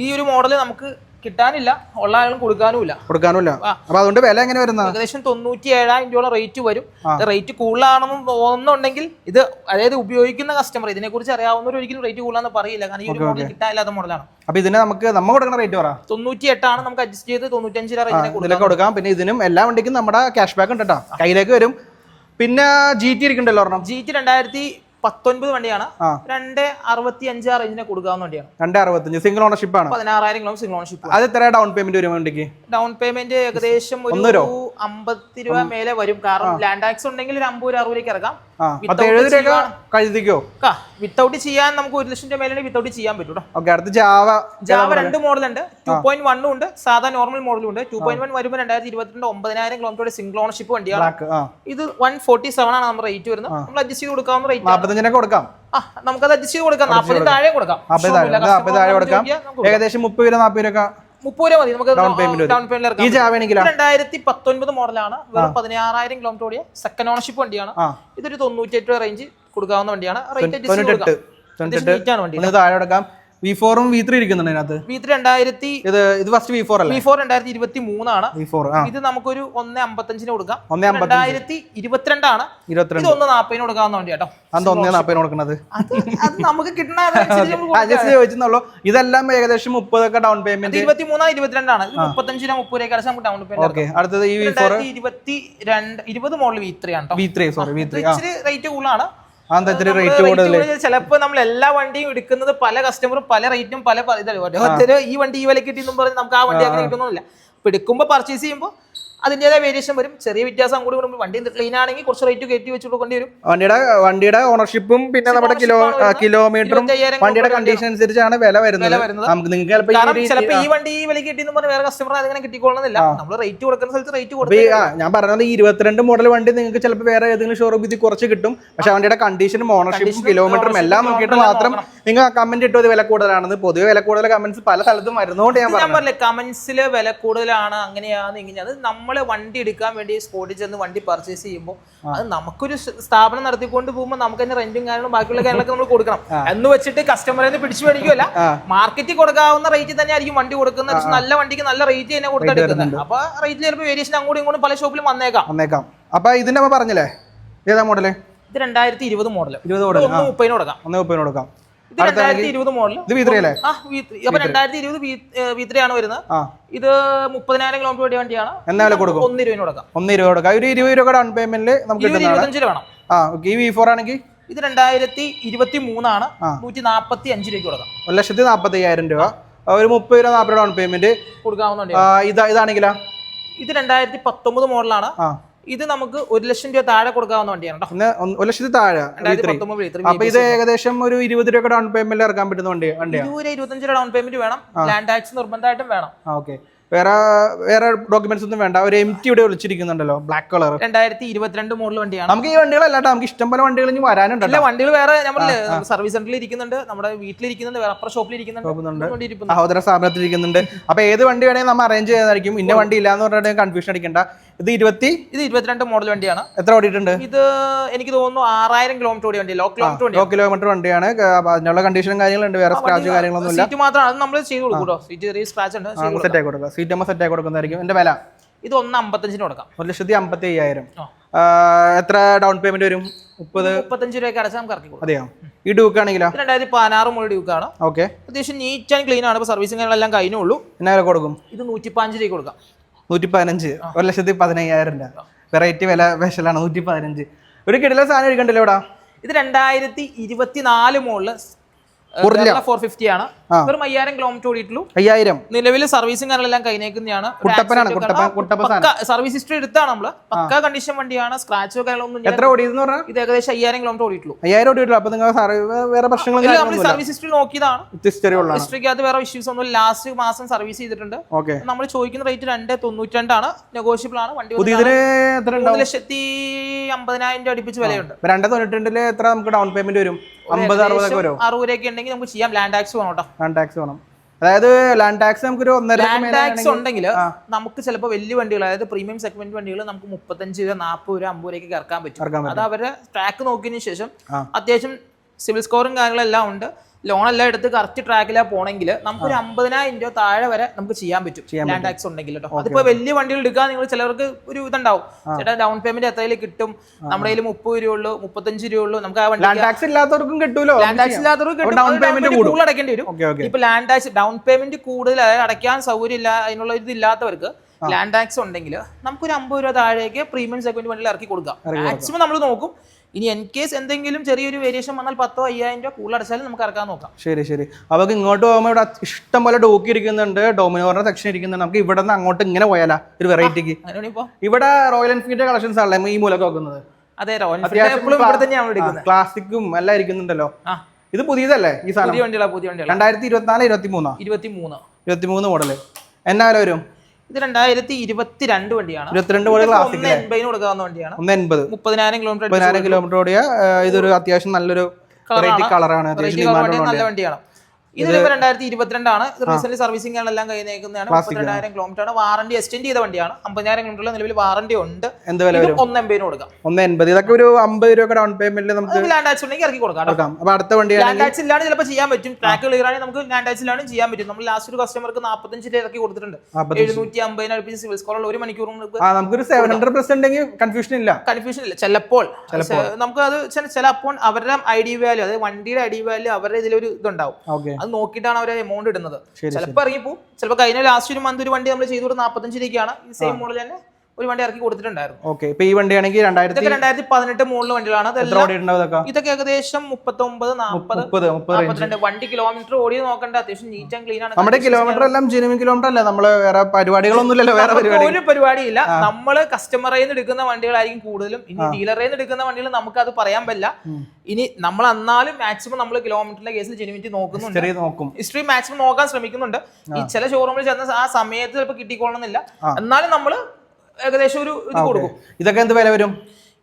Speaker 2: ഈ ഒരു മോഡൽ നമുക്ക് കിട്ടാനില്ല. ഉള്ള ആളും കൊടുക്കാനുമില്ല.
Speaker 1: കൊടുക്കാനുമില്ല. അപ്പൊ അതുകൊണ്ട് വില എങ്ങനെ വരുന്ന?
Speaker 2: ഏകദേശം തൊണ്ണൂറ്റി ഏഴായിരം രൂപ റേറ്റ് വരും റേറ്റ് കൂടുതലാണെന്ന് തോന്നുന്നുണ്ടെങ്കിൽ ഇത് അതായത് ഉപയോഗിക്കുന്ന കസ്റ്റമർ ഇതിനെ കുറിച്ച് അറിയാവുന്നവർ ഒരിക്കലും റേറ്റ് കൂടുതലാന്ന് പറയില്ല. കാരണം ഈ ഒരു മോഡൽ കിട്ടാനില്ലാത്ത മോഡലാണ്
Speaker 1: അപ്പൊ ഇതിന് നമുക്ക് നമ്മൾ കൊടുക്കുന്ന റേറ്റ് പറ.
Speaker 2: തൊണ്ണൂറ്റി എട്ടാണ് നമുക്ക് അഡ്ജസ്റ്റ് ചെയ്ത് തൊണ്ണൂറ്റഞ്ച് റേറ്റിനെ കൊടുക്കാം.
Speaker 1: പിന്നെ ഇതിനും എല്ലാ വണ്ടിക്കും നമ്മുടെ ക്യാഷ് ബാക്ക് ഉണ്ട് കേട്ടോ കയ്യിലേക്ക് വരും. പിന്നെ ജി ടി ഇരിക്കണ്ടല്ലോ
Speaker 2: ജി ടി രണ്ടായിരത്തി പത്തൊൻപത് വണ്ടിയാണ്. രണ്ട് അറുപത്തി അഞ്ച് ആ റേഞ്ചിനെ കൊടുക്കാവുന്ന വണ്ടിയാണ്.
Speaker 1: രണ്ട് അറുപത്തഞ്ച് സിംഗിൾ ഓണർഷിപ്പ് ആണ്?
Speaker 2: പതിനാറായിരം കിലോ സിംഗിൾ ഓണർഷിപ്പ്
Speaker 1: അത് എത്ര ഡൗൺ പേയ്മെന്റ് വരും വണ്ടിക്ക്?
Speaker 2: ഡൗൺ പേയ്മെന്റ് ഏകദേശം ഒരു. അമ്പത്തി രൂപ മേലെ വരും. കാരണം ലാൻഡ് ടാക്സ് ഉണ്ടെങ്കിൽ ഒരു അമ്പത് അറുപതിലേക്ക് ഇറക്കാം.
Speaker 1: കഴുതിക്കോ
Speaker 2: വിത്തൗട്ട് ചെയ്യാൻ നമുക്ക് ഒരു ലക്ഷം രൂപ മേലെ വിത്തൗട്ട് ചെയ്യാൻ പറ്റും കേട്ടോ
Speaker 1: ഓക്കെ അടുത്ത് ജാവ
Speaker 2: ജാവ രണ്ട് മോഡൽ ഉണ്ട് ടു പോയിന്റ് വണ്ണും ഉണ്ട്. സാധാ നോർമൽ മോഡലും ഉണ്ട്. ടു പോയിന്റ് വൺ വരുമ്പോൾ രണ്ടായിരത്തി ഇരുപത്തിരണ്ട് ഒമ്പതിനായിരം കിലോമീറ്റർ സിംഗിൾ ഓണർഷിപ്പ് വണ്ടിയാണ്. ഇത് വൺ ഫോർട്ടി സെവൻ ആണ് നമ്മുടെ റേറ്റ് വരുന്നത്. നമ്മൾ അഡ്ജസ്റ്റ് ചെയ്ത് കൊടുക്കാവുന്ന റേറ്റ്
Speaker 1: കൊടുക്കാം.
Speaker 2: നമുക്ക് നമുക്കത് അഡ്ജസ്റ്റ് ചെയ്ത് കൊടുക്കാം. നാൽപ്പതിന് കൊടുക്കാം.
Speaker 1: നാപ്പത് താഴെ കൊടുക്കാം. ഏകദേശം മുപ്പത് രൂപ നാൽപ്പത് രൂപ
Speaker 2: മുപ്പത് രൂപ മതി. നമുക്ക്. ഡൗൺ പേയ്മെന്റ്
Speaker 1: ഈ
Speaker 2: രണ്ടായിരത്തി പത്തൊൻപത് മോഡലാണ്. വെറും പതിനാറായിരം കിലോമീറ്റർ ഓടിയ സെക്കൻഡ് ഓണർഷിപ്പ് വണ്ടിയാണ്. ഇതൊരു തൊണ്ണൂറ്റി എട്ട് റേഞ്ച് കൊടുക്കാവുന്ന വണ്ടിയാണ്. റേറ്റ് വണ്ടി
Speaker 1: താഴെ കൊടുക്കാം. വി ഫോറും വി ത്രീ ഇരിക്കുന്നുണ്ട് അതിനകത്ത്.
Speaker 2: വി ത്രീ രണ്ടായിരത്തി
Speaker 1: ഇത് ഇത് ഫസ്റ്റ് വി ഫോർ അല്ല?
Speaker 2: വി ഫോർ രണ്ടായിരത്തി ഇരുപത്തി മൂന്നാണ്
Speaker 1: വി ഫോർ
Speaker 2: ഇത് നമുക്കൊരു ഒന്ന് അമ്പത്തഞ്ചിന് കൊടുക്കാം.
Speaker 1: ഒന്ന്
Speaker 2: രണ്ടായിരത്തി ഇരുപത്തിരണ്ടാണ്
Speaker 1: ഇരുപത്തിരണ്ട്.
Speaker 2: ഒന്ന് നാപ്പതിന് കൊടുക്കാവുന്ന വണ്ടി കേട്ടോ.
Speaker 1: അത് ഒന്ന് നാപ്പതിന് കൊടുക്കുന്നത്
Speaker 2: അത് നമുക്ക് കൊടുക്കാം.
Speaker 1: ഇതെല്ലാം ഏകദേശം മുപ്പതൊക്കെ ഡൗൺ പേയ്മെന്റ്
Speaker 2: ഇരുപത്തി മൂന്നാണ് ഇരുപത്തിരണ്ടാണ്. മുപ്പത്തഞ്ച് രൂപ മുപ്പത് രൂപ നമുക്ക് ഡൗൺ പേയ്മെന്റ്
Speaker 1: ഓക്കെ അടുത്തത് ഈ വി ഫോർ
Speaker 2: ഇരുപത്തി രണ്ട് ഇരുപത് മോഡൽ വി ത്രീ ആണ്
Speaker 1: V three sorry V three
Speaker 2: rate കൂടുതലാണ്.
Speaker 1: അതെന്താ ഇത്തിരി
Speaker 2: നമ്മൾ
Speaker 1: റേറ്റ്
Speaker 2: rate
Speaker 1: കൂടുതൽ
Speaker 2: കൂടുതൽ ചിലപ്പോ നമ്മൾ എല്ലാ വണ്ടിയും എടുക്കുന്നത് പല കസ്റ്റമറും പല റേറ്റും പല ഇതല്ലേ ഓരോരുത്തര് ഈ വണ്ടി ഈ വില കിട്ടിയെന്നും പറഞ്ഞ് നമുക്ക് ആ വണ്ടി അങ്ങനെ കിട്ടുന്നില്ല അപ്പൊ എടുക്കുമ്പോൾ പർച്ചേസ് ചെയ്യുമ്പോൾ അതിന്റേതായ വേരിയേഷൻ വരും. ചെറിയ വ്യത്യാസം കൂടി വരുമ്പോൾ വണ്ടി ക്ലീൻ ആണെങ്കിൽ കുറച്ച് റേറ്റ് കയറ്റി വെച്ച് കൊടുക്കേണ്ടി വരും.
Speaker 1: വണ്ടിയുടെ വണ്ടിയുടെ ഓണർഷിപ്പും പിന്നെ നമ്മുടെ കിലോ. കിലോമീറ്ററും വണ്ടിയുടെ കണ്ടീഷൻ അനുസരിച്ചാണ് വില വരുന്നത്. നമുക്ക് നിങ്ങൾക്ക് ചിലപ്പോൾ ഈ
Speaker 2: വണ്ടി ഈ വില കിട്ടിയെന്ന് പറഞ്ഞാൽ വേറെ കസ്റ്റമർ അതിങ്ങനെ കിട്ടിക്കൊള്ളുന്നില്ല. നമ്മൾ റേറ്റ് കൊടുക്കുന്ന സ്ഥലത്ത് റേറ്റ്
Speaker 1: ആ, ഞാൻ പറഞ്ഞത് ഇരുപത്തിരണ്ട് മോഡൽ വണ്ടി നിങ്ങൾക്ക് ചിലപ്പോൾ വേറെ ഏതെങ്കിലും ഷോറൂമിൽ ഇത് കുറച്ച് കിട്ടും. പക്ഷെ വണ്ടിയുടെ കണ്ടീഷനും ഓണർഷിപ്പും കിലോമീറ്ററും എല്ലാം നോക്കിയിട്ട് മാത്രം നിങ്ങൾ കമന്റ് ഇട്ടത് വില കൂടുതലാണെന്ന് പൊതുവെ വില കൂടുതൽ കമന്റ്സ് പല സ്ഥലത്തും വരുന്നതുകൊണ്ട് ഞാൻ
Speaker 2: ഞാൻ
Speaker 1: പറഞ്ഞു
Speaker 2: പറഞ്ഞില്ലേ കമന്റ്സിൽ വില കൂടുതലാണ് അങ്ങനെയാണ് ഇങ്ങനെയാണ് അത് നമ്മൾ വണ്ടി എടുക്കാൻ വേണ്ടി സ്പോട്ടിൽ ചെന്ന് വണ്ടി പർച്ചേസ് ചെയ്യുമ്പോൾ അത് നമുക്കൊരു സ്ഥാപനം നടത്തിക്കൊണ്ട് പോകുമ്പോൾ നമുക്ക് തന്നെ റെന്റും കാര്യങ്ങളും ബാക്കിയുള്ള കാര്യങ്ങളൊക്കെ നമ്മൾ കൊടുക്കണം. എന്ന് വെച്ചിട്ട് കസ്റ്റമറെ പിടിച്ചു മേടിക്കുമല്ല. മാർക്കറ്റിൽ കൊടുക്കാവുന്ന റേറ്റ് തന്നെ ആയിരിക്കും വണ്ടി കൊടുക്കുന്നത്. പക്ഷെ നല്ല വണ്ടിക്ക് നല്ല റേറ്റ് തന്നെ കൊടുത്തെടുക്കുന്നത് അപ്പൊ റേറ്റ് ചിലപ്പോൾ വേരിയേഷൻ അങ്ങോട്ടും ഇങ്ങോട്ടും പല ഷോപ്പിലും വന്നേക്കാം.
Speaker 1: വന്നേക്കാം. അപ്പൊ ഇതിന്റെ പറഞ്ഞില്ലേ? ഏതാ മോഡൽ
Speaker 2: ഇത് രണ്ടായിരത്തി ഇരുപത് മോഡൽ
Speaker 1: ഇരുപത് മോഡൽ
Speaker 2: ഒന്ന് മുപ്പതിന് കൊടുക്കാം.
Speaker 1: ഒന്ന് മുപ്പതിന് കൊടുക്കാം.
Speaker 2: ഇത് രണ്ടായിരത്തി ഇരുപത് മോഡൽ
Speaker 1: ഇത് V3 അല്ലേ
Speaker 2: ആ വി ത്രീ അപ്പൊ രണ്ടായിരത്തി ഇരുപത് വി ആണ് വരുന്നത്. ഇത് മുപ്പതിനായിരം കിലോമീറ്റർ വണ്ടിയാണ്.
Speaker 1: കൊടുക്കും?
Speaker 2: ഒന്ന് കൊടുക്കാം.
Speaker 1: ഒന്ന് ഇരുപത് കൊടുക്കാം. ഒരു ഇരുപത് രൂപ ഡൗൺ പേയ്മെന്റിൽ നമുക്ക്
Speaker 2: ഇരുപത്തഞ്ച് രൂപ വേണം.
Speaker 1: ആ ഓക്കെ. ഈ വി ഫോർ ആണെങ്കിൽ?
Speaker 2: ഇത് രണ്ടായിരത്തി ഇരുപത്തി മൂന്നാണ്
Speaker 1: ആ.
Speaker 2: നൂറ്റി നാപ്പത്തി അഞ്ച് രൂപയ്ക്ക് കൊടുക്കാം.
Speaker 1: ഒരു ലക്ഷത്തി നാൽപ്പത്തി അയ്യായിരം രൂപ ഒരു മുപ്പത് രൂപ നാൽപ്പത് ഡൗൺ പേയ്മെന്റ്
Speaker 2: കൊടുക്കാവുന്ന വണ്ടിയാണ്.
Speaker 1: ഇതാ ഇതാണെങ്കിലാ?
Speaker 2: ഇത് രണ്ടായിരത്തി പത്തൊമ്പത് മോഡലാണ്
Speaker 1: ആ.
Speaker 2: ഇത് നമുക്ക് ഒരു ലക്ഷം രൂപ താഴെ കൊടുക്കാവുന്ന വണ്ടിയാണ്
Speaker 1: ഒരു ലക്ഷത്തി താഴെ
Speaker 2: രണ്ടായിരത്തി
Speaker 1: V3.
Speaker 2: പത്തൊമ്പത് വി ത്രീ
Speaker 1: അപ്പൊ ഇത് ഏകദേശം ഒരു ഇരുപത് രൂപ ഡൗൺ പേയ്മെന്റ് ഇറക്കാൻ പറ്റുന്ന വണ്ടി
Speaker 2: ഇരുപത് ഇരുപത്തഞ്ച് രൂപ ഡൗൺ പേയ്മെന്റ് വേണം ലാൻഡ് ടാക്സ് നിർബന്ധമായിട്ടും വേണം.
Speaker 1: ഓക്കെ. വേറെ വേറെ ഡോക്യുമെന്റ്സ് ഒന്നും വേണ്ട. ഒരു എം ടി ഇവിടെ വിളിച്ചിരിക്കുന്നുണ്ടല്ലോ ബ്ലാക്ക് കളർ
Speaker 2: രണ്ടായിരത്തി ഇരുപത്തിരണ്ട് മോഡൽ വണ്ടിയാണ്.
Speaker 1: നമുക്ക് ഈ വണ്ടികളല്ല അല്ലാണ്ട് നമുക്ക് ഇഷ്ടം പോലെ വണ്ടികൾ ഇനി വരാനുണ്ട്
Speaker 2: അല്ല വണ്ടികൾ വേറെ നമ്മൾ സർവീസ് സെന്ററിൽ ഇരിക്കുന്നുണ്ട് നമ്മുടെ വീട്ടിലിരിക്കുന്നുണ്ട് വേറെ അപ്പുറം ഷോപ്പിൽ ഇരിക്കുന്നുണ്ട്.
Speaker 1: സഹോദര സ്ഥാപനത്തിൽ ഇരിക്കുന്നുണ്ട്. അപ്പൊ ഏത് വണ്ടി വേണമെങ്കിൽ നമ്മൾ അറേഞ്ച് ചെയ്തായിരിക്കും. ഇന്ന വണ്ടി ഇല്ലാന്ന് പറഞ്ഞിട്ട് കൺഫ്യൂഷൻ അടിക്കണ്ട. ഇത് ഇരുപത്തി?
Speaker 2: ഇത് ഇരുപത്തിരണ്ട് മോഡൽ വണ്ടിയാണ്.
Speaker 1: എത്ര ഓടിയിട്ടുണ്ട്?
Speaker 2: ഇത് എനിക്ക് തോന്നുന്നു ആറായിരം കിലോമീറ്റർ ഓടിയ വണ്ടി ലോ കിലോമീറ്റർ
Speaker 1: ലോ കിലോമീറ്റർ വണ്ടിയാണ്. അതിനുള്ള കണ്ടീഷനും കാര്യങ്ങളുണ്ട്. വേറെ സ്ക്രാച്ച് കാര്യങ്ങളൊന്നും ഇല്ല
Speaker 2: സീറ്റ് മാത്രമാണ്. അത് നമ്മൾ ചെയ്ത് കൊടുക്കൂട്ടോ കേട്ടോ സീറ്റ് ചെറിയ സ്ക്രാച്ച് ഉണ്ട്.
Speaker 1: സെറ്റ് ആയി കൊടുക്കാം. സീറ്റ് നമ്മൾ സെറ്റ് ആയി കൊടുക്കുന്നതായിരിക്കും. എന്റെ വില?
Speaker 2: ഇത് ഒന്ന് അമ്പത്തഞ്ചിന് കൊടുക്കാം.
Speaker 1: ഒരു ലക്ഷത്തി അമ്പത്തി അയ്യായിരം എത്ര ഡൗൺ പേയ്മെന്റ് വരും? മുപ്പത്?
Speaker 2: മുപ്പത്തഞ്ച് രൂപയ്ക്ക് അടച്ചാൽ നമുക്ക് ഇറക്കി
Speaker 1: അതെയോ? ഈ ഡ്യൂക്ക് ആണെങ്കിലോ?
Speaker 2: രണ്ടായിരത്തി പതിനാറ് മോഡൽ ഡ്യൂക്കാണ്
Speaker 1: ഓക്കെ
Speaker 2: അത്യാവശ്യം നീറ്റ് ആൻഡ് ക്ലീൻ ആണ്. സർവീസിങ് കാര്യങ്ങളെല്ലാം കഴിഞ്ഞുള്ളൂ
Speaker 1: എന്നാ കൊടുക്കും?
Speaker 2: ഇത് നൂറ്റി പതിനഞ്ച് രൂപ കൊടുക്കാം.
Speaker 1: നൂറ്റി പതിനഞ്ച് ഒരു ലക്ഷത്തി പതിനയ്യായിരം രൂപ. വെറൈറ്റി വില വിഷലാണ് നൂറ്റി പതിനഞ്ച് ഒരു കിടില സാധനം എടുക്കണ്ടല്ലോ ഇവിടെ?
Speaker 2: ഇത് രണ്ടായിരത്തി ഇരുപത്തിനാല്
Speaker 1: മുകളിൽ
Speaker 2: ഫോർ ഫിഫ്റ്റി ആണ്. വെറും അയ്യായിരം കിലോമീറ്റർ ഓടിയിട്ടുള്ളൂ.
Speaker 1: അയ്യായിരം.
Speaker 2: നിലവിൽ സർവീസും കാര്യങ്ങളെല്ലാം
Speaker 1: കുട്ടപ്പൻ
Speaker 2: സർവീസ് ഹിസ്റ്ററി എടുത്താണ് നമ്മൾ. പക്ക കണ്ടീഷൻ വണ്ടിയാണ് സ്ക്രാച്ചോ കാര്യങ്ങളൊന്നും.
Speaker 1: എത്ര ഓടിയെന്ന് പറഞ്ഞാൽ
Speaker 2: ഇത് ഏകദേശം അയ്യായിരം കിലോമീറ്റർ ഓടിയിട്ടുള്ളൂ.
Speaker 1: അയ്യായിരം ഓടിയിട്ടുള്ളൂ. അപ്പൊ നിങ്ങൾ വേറെ
Speaker 2: സർവീസ് ഹിസ്റ്ററി നോക്കിയതാണ്.
Speaker 1: ഹിസ്റ്ററിക്ക്
Speaker 2: അത് വേറെ ഇഷ്യൂസ് ഒന്നും ലാസ്റ്റ് മാസം സർവീസ് ചെയ്തിട്ടുണ്ട്. നമ്മൾ ചോദിക്കുന്ന റേറ്റ് രണ്ട് തൊണ്ണൂറ്റി രണ്ടാണ് നെഗോഷ്യബിൾ ആണ്. വണ്ടി മൂന്ന് ലക്ഷത്തി അമ്പതിനായിരം രൂപ അടുപ്പിച്ച് വിലയുണ്ട്.
Speaker 1: രണ്ട് രണ്ട് തൊണ്ണൂറ്റിരണ്ടിൽ എത്ര നമുക്ക് ഡൗൺ പേയ്മെന്റ് വരും? അമ്പത് അറുപതൊക്കെ വരും?
Speaker 2: ഉണ്ടെങ്കിൽ നമുക്ക് ചെയ്യാം. ലാൻഡ് ടാക്സ് വേണം കേട്ടോ.
Speaker 1: ലാൻഡ് ടാക്സ് വേണം. അതായത് ലാൻഡ് ടാക്സ് നമുക്കൊരു ഒന്നര
Speaker 2: ലാൻഡ് ടാക്സ് ഉണ്ടെങ്കിൽ നമുക്ക് ചിലപ്പോൾ വലിയ വണ്ടികൾ അതായത് പ്രീമിയം സെഗ്മെന്റ് വണ്ടികൾ നമുക്ക് മുപ്പത്തഞ്ച് രൂപ നാൽപ്പത് രൂപ അമ്പത് രൂപയ്ക്ക് ഇറക്കാൻ പറ്റും. അത് അവരുടെ ട്രാക്ക് നോക്കിയതിനു ശേഷം. അത്യാവശ്യം സിവിൽ സ്കോറും കാര്യങ്ങളെല്ലാം ഉണ്ട്. ലോൺ എല്ലാം എടുത്ത് കറക്റ്റ് ട്രാക്കിലാണ് പോണെങ്കിൽ നമുക്ക് ഒരു അമ്പതിനായിരം രൂപ താഴെ വരെ നമുക്ക് ചെയ്യാൻ പറ്റും. ലാൻഡ് ടാക്സ് ഉണ്ടെങ്കിൽ കേട്ടോ അതിപ്പോ വലിയ വണ്ടികൾ എടുക്കാൻ നിങ്ങൾ ചിലവർക്ക് ഒരു ഇതുണ്ടാവും. ചേട്ടാ ഡൗൺ പേയ്മെന്റ് എത്രയിൽ കിട്ടും? നമ്മുടെ കയ്യിൽ മുപ്പത് രൂപ ഉള്ളൂ മുപ്പത്തഞ്ച് രൂപ ഉള്ളൂ നമുക്ക് ആ വണ്ടി
Speaker 1: ലാൻഡ് ടാക്സ് ഇല്ലാത്തവർക്കും കിട്ടുമല്ലോ
Speaker 2: ലാൻഡ് ടാക്സ് ഇല്ലാത്തവർക്ക് ഡൗൺ
Speaker 1: കൂടും.
Speaker 2: കൂടുതൽ അടക്കേണ്ടി വരും ഇപ്പൊ ലാൻഡ് ടാക്സ് ഡൗൺ പേയ്മെന്റ് കൂടുതൽ അതായത് അടയ്ക്കാൻ സൗകര്യം ഇല്ല അതിനുള്ള ഇത് ഇല്ലാത്തവർക്ക് ലാൻഡ് ടാക്സ് ഉണ്ടെങ്കിൽ നമുക്കൊരു അമ്പത് രൂപ താഴേക്ക് പ്രീമിയം സെഗ്മെന്റ് വണ്ടിയിൽ ഇറക്കി കൊടുക്കാം. മാക്സിമം നമ്മൾ നോക്കും. ഇനി എൻ കേസ് എന്തെങ്കിലും ചെറിയൊരു വേരിയേഷൻ വന്നാൽ പത്തോ അയ്യായിരം രൂപ കൂടുതൽ അടച്ചാലും നമുക്ക് ഇറക്കാൻ നോക്കാം.
Speaker 1: ശരി ശരി. അവർക്ക് ഇങ്ങോട്ട് പോകുമ്പോൾ ഇവിടെ ഇഷ്ടം പോലെ ഡോക്കി ഇരിക്കുന്നുണ്ട്. ഡോമിനോറിന്റെ സെക്ഷൻ ഇരിക്കുന്നുണ്ട്. നമുക്ക് ഇവിടെ നിന്ന് അങ്ങോട്ട് ഇങ്ങനെ പോയാലാ ഒരു വെറൈറ്റിക്ക് ഇവിടെ റോയൽ എൻഫീൽഡിന്റെ കളക്ഷൻസ് ആണല്ലേ ഈ മൂലം നോക്കുന്നത്
Speaker 2: അതെ റോയൽ എപ്പോഴും ഇവിടെ തന്നെയാണ് എടുക്കുന്നത്
Speaker 1: ക്ലാസിക്കും എല്ലാം ഇരിക്കുന്നുണ്ടല്ലോ. ഇത് പുതിയതല്ലേ ഈ സാധനം?
Speaker 2: പുതിയ പുതിയ
Speaker 1: രണ്ടായിരത്തി ഇരുപത്തിനാല് ഇരുപത്തി മൂന്നോ
Speaker 2: ഇരുപത്തി മൂന്ന്
Speaker 1: ഇരുപത്തി മൂന്ന് മോഡൽ എന്നാ വരും?
Speaker 2: ഇത് രണ്ടായിരത്തി ഇരുപത്തിരണ്ട് വണ്ടിയാണ്
Speaker 1: ഇരുപത്തിരണ്ട് മോഡൽ ക്ലാസിക്
Speaker 2: എൺപതിന് കൊടുക്കാവുന്ന വണ്ടിയാണ്.
Speaker 1: ഒന്ന് എൺപത്
Speaker 2: മുപ്പതിനായിരം കിലോമീറ്റർ
Speaker 1: പതിനായിരം കിലോമീറ്റർ ഓടിയ ഇതൊരു അത്യാവശ്യം നല്ലൊരു കളറാണ്
Speaker 2: നല്ല വണ്ടിയാണ്. ഇത് രണ്ടായിരത്തി ഇരുപത്തിരണ്ടാണ് റീസെന്റ് സർവീസിംഗ് എല്ലാം കഴിഞ്ഞേക്കുന്നതാണ്. മുപ്പത്തിരണ്ടായിരം കിലോമീറ്റർ ആണ്. വാറണ്ടി എക്സ്റ്റെൻഡ് ചെയ്ത വണ്ടിയാണ്. അമ്പതിനായിരം കിലോമീറ്റർ നിലവിൽ വാറണ്ടി ഉണ്ട്.
Speaker 1: എന്ത് വില വരും?
Speaker 2: ഒന്ന് എൺപതിന് കൊടുക്കാം.
Speaker 1: ഒന്ന് എൺപത്. ഇതൊക്കെ ഒരു അമ്പത് രൂപ ഡൗൺ പേയ്മെന്റിൽ നമുക്ക്
Speaker 2: ലാൻഡ് ടാക്സ് ഉണ്ടെങ്കിൽ ഇറക്കി കൊടുക്കാം
Speaker 1: അപ്പൊ അടുത്ത വണ്ടി
Speaker 2: ലാൻഡ് ടാക്സ് ഇല്ലാണ്ട് ചിലപ്പോൾ ചെയ്യാൻ പറ്റും. ട്രാക്ക് ക്ലിയർ ആണെങ്കിൽ നമുക്ക് ലാൻഡ് ടാക്സ് ഇല്ലാണ്ട് ചെയ്യാൻ പറ്റും. നമ്മൾ ലാസ്റ്റ് ഒരു കസ്റ്റമർക്ക് നാൽപ്പത്തഞ്ച് രൂപ ഇറക്കി കൊടുത്തിട്ടുണ്ട്. എഴുന്നൂറ്റി അമ്പതിനായിരം അടുപ്പിച്ച് സിവിൽ സ്കോറുള്ള ഒരു മണിക്കൂർ നമുക്ക്
Speaker 1: നമുക്കൊരു സെവൻ ഹൺഡ്രഡ് പെർസെന്റ് കൺഫ്യൂഷൻ ഇല്ല.
Speaker 2: കൺഫ്യൂഷൻ ഇല്ല. ചിലപ്പോൾ. നമുക്ക് അത് ചിലപ്പോൾ അവരുടെ ഐ ഡി വാല്യൂ അതായത് വണ്ടിയുടെ ഐ ഡി വാല്യൂ അവരുടെ ഇതിലൊരു ഇതുണ്ടാവും. അത് നോക്കിയിട്ടാണ് അവർ എമൗണ്ട് ഇടുന്നത്. ചിലപ്പോൾ ഇറങ്ങിപ്പോ ചിലപ്പോൾ കഴിഞ്ഞ ലാസ്റ്റ് ഒരു മന്ത് ഒരു വണ്ടി നമ്മൾ ചെയ്തു കൊടുത്ത് നാൽപ്പത്തഞ്ച് രൂപയ്ക്കാണ്. ഈ സെയിം മോഡൽ തന്നെ ഒരു വണ്ടി ഇറക്കി കൊടുത്തിട്ടുണ്ടായിരുന്നു.
Speaker 1: ഓക്കെ ഇപ്പൊ ഈ വണ്ടിയാണെങ്കിൽ രണ്ടായിരത്തി
Speaker 2: ഇതൊക്കെ രണ്ടായിരത്തി പതിനെട്ട് മോഡൽ വണ്ടികളാണ്
Speaker 1: ഇതൊക്കെ?
Speaker 2: ഏകദേശം മുപ്പത്തൊമ്പത് നാൽപ്പത്
Speaker 1: മുപ്പത് മുപ്പത് റേഞ്ച്
Speaker 2: നാൽപ്പത്തിരണ്ട് വണ്ടി കിലോമീറ്റർ ഓടി നോക്കണ്ട. അത്യാവശ്യം നീറ്റ് ആൻഡ് ക്ലീൻ ആണ്.
Speaker 1: നമ്മുടെ കിലോമീറ്റർ എല്ലാം ജെനുവിൻ കിലോമീറ്റർ അല്ല? നമ്മൾ വേറെ പരിപാടികളൊന്നുമില്ലല്ലോ വേറെ
Speaker 2: ഒരു പരിപാടിയില്ല. നമ്മൾ കസ്റ്റമറിൽ നിന്ന് എടുക്കുന്ന വണ്ടികളായിരിക്കും കൂടുതലും. ഇനി ഡീലറിൽ നിന്ന് എടുക്കുന്ന വണ്ടികൾ നമുക്ക് അത് പറയാൻ പറ്റില്ല. ഇനി നമ്മൾ എന്നാലും മാക്സിമം നമ്മൾ കിലോമീറ്ററിന്റെ കേസിൽ ജെനുവിറ്റി നോക്കുന്നുണ്ട്. ഹിസ്റ്ററി മാക്സിമം നോക്കാൻ ശ്രമിക്കുന്നുണ്ട്. ഈ ചില ഷോറൂമിൽ ചെന്ന ആ സമയത്ത് ചിലപ്പോൾ കിട്ടിക്കൊള്ളണമെന്നില്ല എന്നാലും നമ്മൾ ഏകദേശം ഒരു ഇത് കൊടുക്കും.
Speaker 1: ഇതൊക്കെ എന്ത് വില വരും?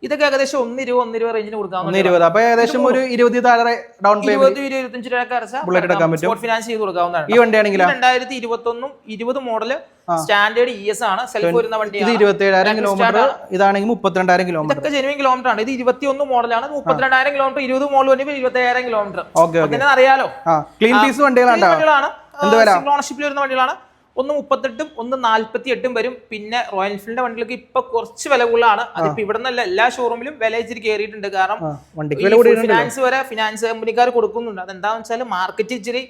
Speaker 2: ഇതൊക്കെ ഏകദേശം ഒന്ന് ഇരുപത് ഒന്ന് ഇരുപത് റേഞ്ചിന് കൊടുക്കാം
Speaker 1: ഇരുപത്. അപ്പൊ ഏകദേശം ഒരു ഇരുപത് താഴെ ഡൗൺ പേയ്മെന്റ്
Speaker 2: ഇരുപത് ഇരുപത് ഇരുപത്തഞ്ച് രൂപയൊക്കെ
Speaker 1: Bullet എടുക്കാൻ പറ്റും.
Speaker 2: ഫിനാൻസ് ചെയ്ത് കൊടുക്കാവുന്നതാണ്
Speaker 1: ഈ വണ്ടി ആണെങ്കിൽ
Speaker 2: രണ്ടായിരത്തി ഇരുപത്തി ഒന്നും ഇരുപത് മോഡൽ സ്റ്റാൻഡേർഡ് ഇ എസ് ആണ്. സെൽഫ് വരുന്ന
Speaker 1: ഇത്
Speaker 2: വണ്ടിയാണ്
Speaker 1: ഇരുപത്തി ഏഴായിരം
Speaker 2: Battery
Speaker 1: കിലോമീറ്റർ ഇതാണെങ്കിൽ മുപ്പത്തിരണ്ടായിരം കിലോമീറ്റർ
Speaker 2: ഇതൊക്കെ ജെനുവിൻ കിലോമീറ്റർ ആണ്. ഇത് ഇരുപത്തി ഒന്ന് മോഡലാണ് മുപ്പത്തിരണ്ടായിരം കിലോമീറ്റർ ഇരുപത് മോഡൽ വന്നിപ്പോൾ ഇരുപത്തി അയ്യായിരം കിലോമീറ്റർ
Speaker 1: ഓക്കെ
Speaker 2: അറിയാലോ
Speaker 1: ക്ലീൻ പീസ്
Speaker 2: വണ്ടികളാണ് ഓണർഷിപ്പിൽ വരുന്ന വണ്ടികളാണ്. ഒന്ന് മുപ്പത്തെട്ടും ഒന്ന് നാല്പത്തി എട്ടും വരും. പിന്നെ റോയൽ എൻഫീൽഡിന്റെ വണ്ടികൾക്ക് ഇപ്പൊ കുറച്ച് വില കൂടുതലാണ്. അതിപ്പോ ഇവിടെ നിന്നല്ല എല്ലാ ഷോറൂമിലും വില ഇച്ചിരി കയറിയിട്ടുണ്ട് കാരണം ഫിനാൻസ് വരെ ഫിനാൻസ് കമ്പനിക്കാർ കൊടുക്കുന്നുണ്ട്. അതെന്താന്ന് വെച്ചാൽ മാർക്കറ്റ് ഇച്ചിരി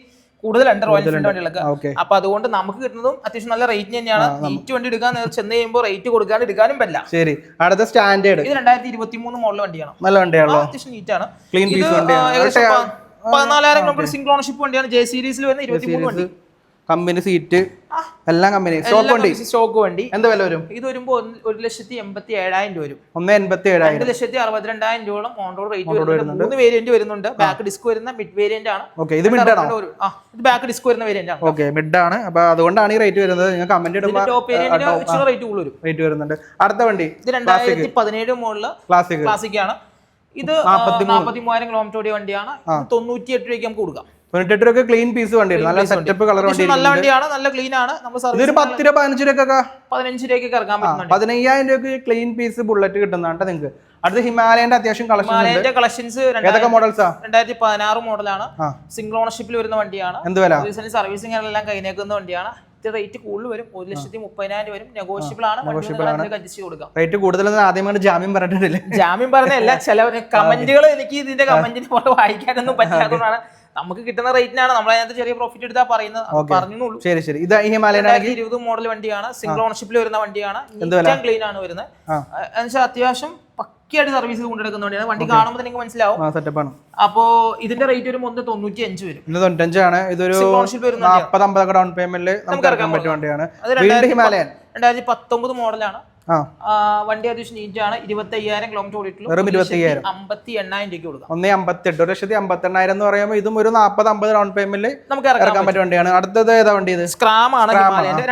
Speaker 2: കൂടുതലുണ്ട് റോയൽ എൻഫീൽഡ് വണ്ടികൾക്ക്. അപ്പൊ അതുകൊണ്ട് നമുക്ക് കിട്ടുന്നതും അത്യാവശ്യം നല്ല റേറ്റ് തന്നെയാണ്. നീറ്റ് വണ്ടി എടുക്കാൻ ചെന്ന് കഴിയുമ്പോൾ റേറ്റ് കൊടുക്കാണ്ട് എടുക്കാനും പറ്റില്ല.
Speaker 1: ശരി. അടുത്ത സ്റ്റാൻഡേർഡ്
Speaker 2: ഇത് രണ്ടായിരത്തി ഇരുപത്തി മൂന്ന് മോഡൽ വണ്ടിയാണ്.
Speaker 1: നല്ല വണ്ടിയാണ്
Speaker 2: അത്യാവശ്യം നീറ്റാണ്
Speaker 1: ക്ലീൻ
Speaker 2: ഇത്
Speaker 1: പീസ്
Speaker 2: ആ,
Speaker 1: വണ്ടിയാണ്.
Speaker 2: ഏകദേശം പതിനാലായിരം കിലോമീറ്റർ സിംഗിൾ ഓണർഷിപ്പ് വണ്ടിയാണ്. ജെ സീരീസിൽ വരുന്ന ഇരുപത്തി മൂന്ന് വണ്ടി.
Speaker 1: കമ്പനി സീറ്റ് എല്ലാം കമ്പനി. സ്റ്റോക്ക് വണ്ടി?
Speaker 2: സ്റ്റോക്ക് വണ്ടി.
Speaker 1: എന്ത് വില വരും?
Speaker 2: ഇത് വരുമ്പോ ഒന്ന് ഒരു ലക്ഷത്തി എൺപത്തി ഏഴായിരം രൂപ വരും.
Speaker 1: ഒന്ന് എൺപത്തി ഏഴായിരം
Speaker 2: രണ്ട് ലക്ഷത്തി അറുപത്തിരണ്ടായിരം രൂപയോളം ഓൺ റോഡ് റേറ്റ് വരുന്നുണ്ട്. മൂന്ന് വേരിയന്റ് വരുന്നുണ്ട്. ബാക്ക് ഡിസ്ക് വരുന്ന മിഡ് വേരിയന്റ് ആണ്.
Speaker 1: ഓക്കെ ഇത് മിഡ് ആണോ?
Speaker 2: ഇത് ബാക്ക് ഡിസ്ക് വരുന്ന വേരിയന്റ് ആണ്
Speaker 1: ഓക്കെ മിഡ് ആണ്. അപ്പൊ അതുകൊണ്ടാണ് ഈ റേറ്റ് വരുന്നത്. നിങ്ങൾ കമന്റ് ഇടുമ്പോൾ
Speaker 2: ടോപ്പ് വേരിയന്റ് റേറ്റ് കൂടുതൽ
Speaker 1: റേറ്റ് വരുന്നുണ്ട്. അടുത്ത വണ്ടി
Speaker 2: ഇത് രണ്ടായിരത്തി പതിനേഴ്
Speaker 1: ക്ലാസിക്
Speaker 2: ക്ലാസിക് ആണ്. ഇത് നാൽപ്പത്തി മൂവായിരം കിലോമീറ്റർ ഓടിയ വണ്ടിയാണ്. തൊണ്ണൂറ്റി എട്ട് രൂപയ്ക്ക് നമുക്ക് കൊടുക്കാം.
Speaker 1: രൂപ ക്ലീൻ പീസ് വണ്ടി നല്ല സെറ്റപ്പ് കളർ വണ്ടി.
Speaker 2: നല്ല വണ്ടിയാണ്. നല്ല ക്ലീൻ ആണ്.
Speaker 1: ഇതൊരു പത്ത് രൂപ പതിനഞ്ച് രൂപക്കൊക്കെ
Speaker 2: പതിനഞ്ച് രൂപയ്ക്ക് ഇറക്കാൻ പറ്റും
Speaker 1: പതിനയ്യായിരം രൂപയ്ക്ക് ക്ലീൻ പീസ് ബുള്ളറ്റ് കിട്ടുന്നതാണ് നിങ്ങൾക്ക്. അടുത്ത ഹിമാലയന്റെ അത്യാവശ്യം കളക്ഷൻ ഉണ്ട്.
Speaker 2: ഹിമാലയന്റെ കളക്ഷൻസ്
Speaker 1: ഏതൊക്കെ മോഡൽസാ
Speaker 2: രണ്ടായിരത്തി പതിനാറ് മോഡലാണ് സിംഗിൾ ഓണർഷിപ്പിൽ വരുന്ന വണ്ടിയാണ്.
Speaker 1: എന്ത് വില?
Speaker 2: സർവീസിംഗ് എല്ലാം കഴിഞ്ഞേക്കുന്ന വണ്ടിയാണ്. റേറ്റ് കൂടുതൽ വരും. ഒരു ലക്ഷത്തി മുപ്പതിനായിരം വരും. നെഗോഷ്യബിൾ ആണ്. അഡ്ജസ്റ്റ് കൊടുക്കാം.
Speaker 1: റേറ്റ് കൂടുതൽ ആദ്യം കൊണ്ട് ജാമ്യം പറഞ്ഞിട്ടില്ല.
Speaker 2: ജാമ്യം പറഞ്ഞല്ല ചില കമന്റുകൾ എനിക്ക് ഇതിന്റെ കമന്റിന് പോലെ വായിക്കാനൊന്നും പറ്റാത്തതാണ് നമുക്ക് കിട്ടുന്ന റേറ്റിനാണ്. നമ്മൾ അതിനകത്ത് ചെറിയ പ്രോഫിറ്റ് എടുത്താൽ പറയുന്നത്. പറഞ്ഞു പറഞ്ഞുള്ളൂ.
Speaker 1: ശരി ശരി. ഇത് ഹിമാലയൻ
Speaker 2: ഇരുപത് മോഡൽ വണ്ടിയാണ്. സിംഗിൾ ഓണർഷിപ്പിൽ വരുന്ന വണ്ടിയാണ്. ക്ലീൻ ആണ് വരുന്നത്. എന്നുവെച്ചാൽ അത്യാവശ്യം പക്കയായിട്ട് സർവീസ് കൊണ്ടെടുക്കുന്ന വണ്ടിയാണ്. വണ്ടി കാണുമ്പോൾ നിങ്ങൾക്ക് മനസ്സിലാവും. അപ്പോ ഇതിന്റെ റേറ്റ് ഒരു ഒന്ന് തൊണ്ണൂറ്റി അഞ്ച് വരും
Speaker 1: തൊണ്ണൂറ്റഞ്ചാണ് ഇതൊരു നാൽപ്പത് അമ്പതൊക്കെ ഡൗൺ പേയ്മെന്റിൽ നമുക്ക് ഇറക്കാൻ പറ്റിയ വണ്ടിയാണ്. ഹിമാലയൻ.
Speaker 2: രണ്ടായിരത്തി പത്തൊമ്പത് മോഡലാണ് വണ്ടി അത്യാവശ്യം നീറ്റാണ് ആണ്. ഇരുപത്തി അയ്യായിരം കിലോമീറ്റർ ഓടിയിട്ടുള്ളൂ.
Speaker 1: വെറും
Speaker 2: അമ്പത്തി എണ്ണായിരം രൂപയ്ക്ക് കൊടുക്കാം.
Speaker 1: ഒന്നേ അമ്പത്തെട്ട് ഒരു ലക്ഷത്തി അമ്പത്തി എണ്ണായിരം എന്ന് പറയുമ്പോൾ ഇതും ഒരു നാൽപ്പത് അമ്പത് ഡൗൺ പേയ്മെന്റിൽ
Speaker 2: നമുക്ക് ഇറക്കാം
Speaker 1: ഇറക്കാൻ പറ്റിയ വണ്ടിയാണ്. അടുത്തത് ഏതാ വണ്ടി ഇത്?
Speaker 2: സ്ക്രാം ആണ്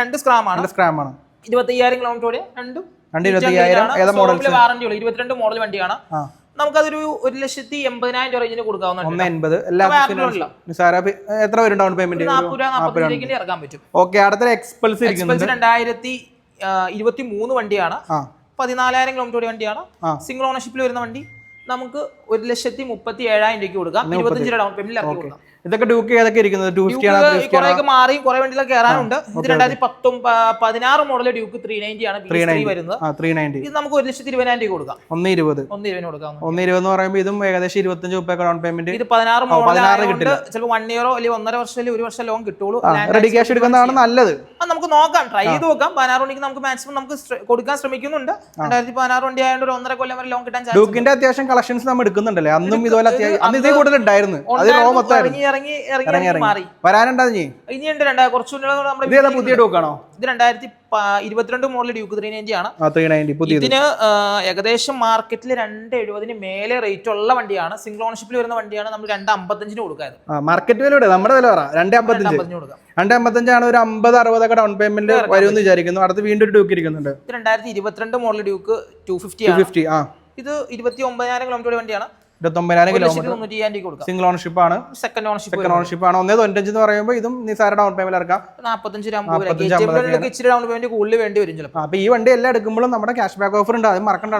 Speaker 2: രണ്ട് സ്ക്രാം ആണ്.
Speaker 1: സ്ക്രാം ആണ്.
Speaker 2: ഇരുപത്തി അയ്യായിരം കിലോമീറ്റർ ഓടിയ രണ്ടും.
Speaker 1: രണ്ട് ഇരുപത്തി അയ്യായിരം ഏതാ മോഡൽസ്
Speaker 2: വാറന്റി ഉള്ളൂ. ഇരുപത്തിരണ്ട് മോഡൽ വണ്ടിയാണ്. നമുക്കതൊരു ഒരു ലക്ഷത്തി എൺപതിനായിരം രൂപ റേഞ്ചിന്
Speaker 1: എല്ലാ നിസാര എത്ര വരും ഡൗൺ പേയ്മെന്റ്
Speaker 2: ഇറക്കാൻ പറ്റും.
Speaker 1: ഓക്കെ അടുത്ത എക്സ്പൾസ്
Speaker 2: രണ്ടായിരത്തി ഇരുപത്തി മൂന്ന് വണ്ടിയാണ്. പതിനാലായിരം കിലോമീറ്റർ വണ്ടിയാണ്. സിംഗിൾ ഓണർഷിപ്പിൽ വരുന്ന വണ്ടി. നമുക്ക് ഒരു ലക്ഷത്തി മുപ്പത്തി ഏഴായിരം രൂപയ്ക്ക് കൊടുക്കാം. ഇരുപത്തഞ്ച് രൂപ ഡൗൺ പേയ്മെന്റിൽ ഇറക്കി കൊടുക്കാം.
Speaker 1: ഇതൊക്കെ ഡ്യൂക്ക് ഏതൊക്കെ ഇരിക്കുന്നത് ടു ഫിഫ്റ്റി ആണ്
Speaker 2: മാറി കുറെ വണ്ടിയിലൊക്കെ കയറാനുണ്ട്. ഇത് രണ്ടായിരത്തി പത്തും പതിനാറ് മോഡൽ ഡ്യൂക്ക് ത്രീ നയന്റി ആണ് ത്രീ നയന്റി
Speaker 1: വരുന്നത്. ത്രീ നയന്റി
Speaker 2: ഇത് നമുക്ക് ഒരു ലക്ഷത്തി ഇരുപതിനായിരം രൂപ കൊടുക്കാം.
Speaker 1: ഒന്ന് ഇരുപത്.
Speaker 2: ഒന്ന് ഇരുപതിന് കൊടുക്കാം.
Speaker 1: ഒന്ന് ഇരുപത് എന്ന് പറയുമ്പോൾ ഇതും ഏകദേശം ഇരുപത്തഞ്ച് മുപ്പൊക്കെ ഡൗൺ പേയ്മെന്റ്
Speaker 2: ഇത് പതിനാറ്
Speaker 1: പതിനാറ്
Speaker 2: ആയതുകൊണ്ട് ചിലപ്പോൾ വൺ ഇയറോ അല്ലെങ്കിൽ ഒന്നര വർഷം അല്ലെങ്കിൽ ഒരു വർഷം ലോൺ കിട്ടുള്ളൂ.
Speaker 1: റെഡി ക്യാഷ് എടുക്കുന്നതാണ് നല്ലത്.
Speaker 2: നമുക്ക് നോക്കാം ട്രൈ ചെയ്ത് നോക്കാം. പതിനാറ് മണിക്ക് നമുക്ക് മാക്സിമം നമുക്ക് കൊടുക്കാൻ ശ്രമിക്കുന്നുണ്ട്. രണ്ടായിരത്തി പതിനാറ് വണ്ടി ആയതുകൊണ്ട് ഒരു ഒന്നര കൊല്ലം വരെ ലോൺ കിട്ടാൻ
Speaker 1: ഡ്യൂക്കിന്റെ അത്യാവശ്യം കളക്ഷൻസ് നമ്മൾ എടുക്കുന്നുണ്ടല്ലേ? അന്നും ഇതുപോലെ അന്ന് ഇതേ കൂടുതൽ ഉണ്ടായിരുന്നു. അത് റോ മൊത്തമായിരുന്നു.
Speaker 2: ഇറങ്ങി ഇറങ്ങി മാറി.
Speaker 1: വരാനുണ്ടാ ഇനി?
Speaker 2: ഇനിയുണ്ട് രണ്ടാ കുറച്ചു മുന്നേ നമ്മുടെ
Speaker 1: ഇത് ഏതാ പുതിയ ഡ്യൂക്കാണോ
Speaker 2: ഇത് രണ്ടായിരത്തി ഇരുപത്തിരണ്ട് മോഡൽ ഡ്യൂക്ക് ത്രീ നയന്റി ആണ്.
Speaker 1: ത്രീ നയന്റി
Speaker 2: ഇതിന് ഏകദേശം മാർക്കറ്റിൽ രണ്ട് എഴുപതിന് മേലെ റേറ്റ് ഉള്ള വണ്ടിയാണ്. സിംഗിൾ ഓണർഷിപ്പിൽ വരുന്ന വണ്ടിയാണ് നമ്മൾ രണ്ട് അമ്പത്തഞ്ചിന് കൊടുക്കാറ്
Speaker 1: മാർക്കറ്റ് വില നമ്മുടെ വില പറ. രണ്ട് അമ്പത്തഞ്ച്.
Speaker 2: കൊടുക്കാം.
Speaker 1: രണ്ട് അമ്പത്തഞ്ചാണ് ഒരു അമ്പത് അറുപതൊക്കെ ഡൗൺ പേയ്മെന്റ് വരുമെന്ന് വിചാരിക്കുന്നു. അടുത്ത് വീണ്ടും ഒരു ഡ്യൂക്ക് ഇരിക്കുന്നുണ്ട്.
Speaker 2: ഇത് രണ്ടായിരത്തി ഇരുപത്തിരണ്ട് model Duke two fifty
Speaker 1: fifty ആ.
Speaker 2: ഇത് ഇരുപത്തി ഒമ്പതിനായിരം കിലോമീറ്റർ വണ്ടിയാണ്.
Speaker 1: ഇരുപത്തൊമ്പതിനായിരം കിലോമീറ്റർ സിംഗിൾ ഓണർഷിപ്പ് ആണ്.
Speaker 2: സെക്കൻഡ് ഓണർഷിപ്പ്
Speaker 1: സെക്കൻഡ് ഓണർഷിപ്പ് ആണ്. ഒന്നേ തൊണ്ണഞ്ച് എന്ന് പറയുമ്പോൾ ഇതും നിസാര ഡൗൺ പേയ്മെന്റ് ഇറക്കാം.
Speaker 2: നാൽപ്പത്തഞ്ച് ഇച്ചിരി ഡൗൺ പേയ്മെന്റ് കൂടുതൽ വേണ്ടി വരും ചിലപ്പോൾ
Speaker 1: അപ്പൊ ഈ വണ്ടി എല്ലാം എടുക്കുമ്പോഴും നമ്മുടെ ക്യാഷ് ബാക്ക് ഓഫർ ഉണ്ട്. അത് മറക്കണ്ട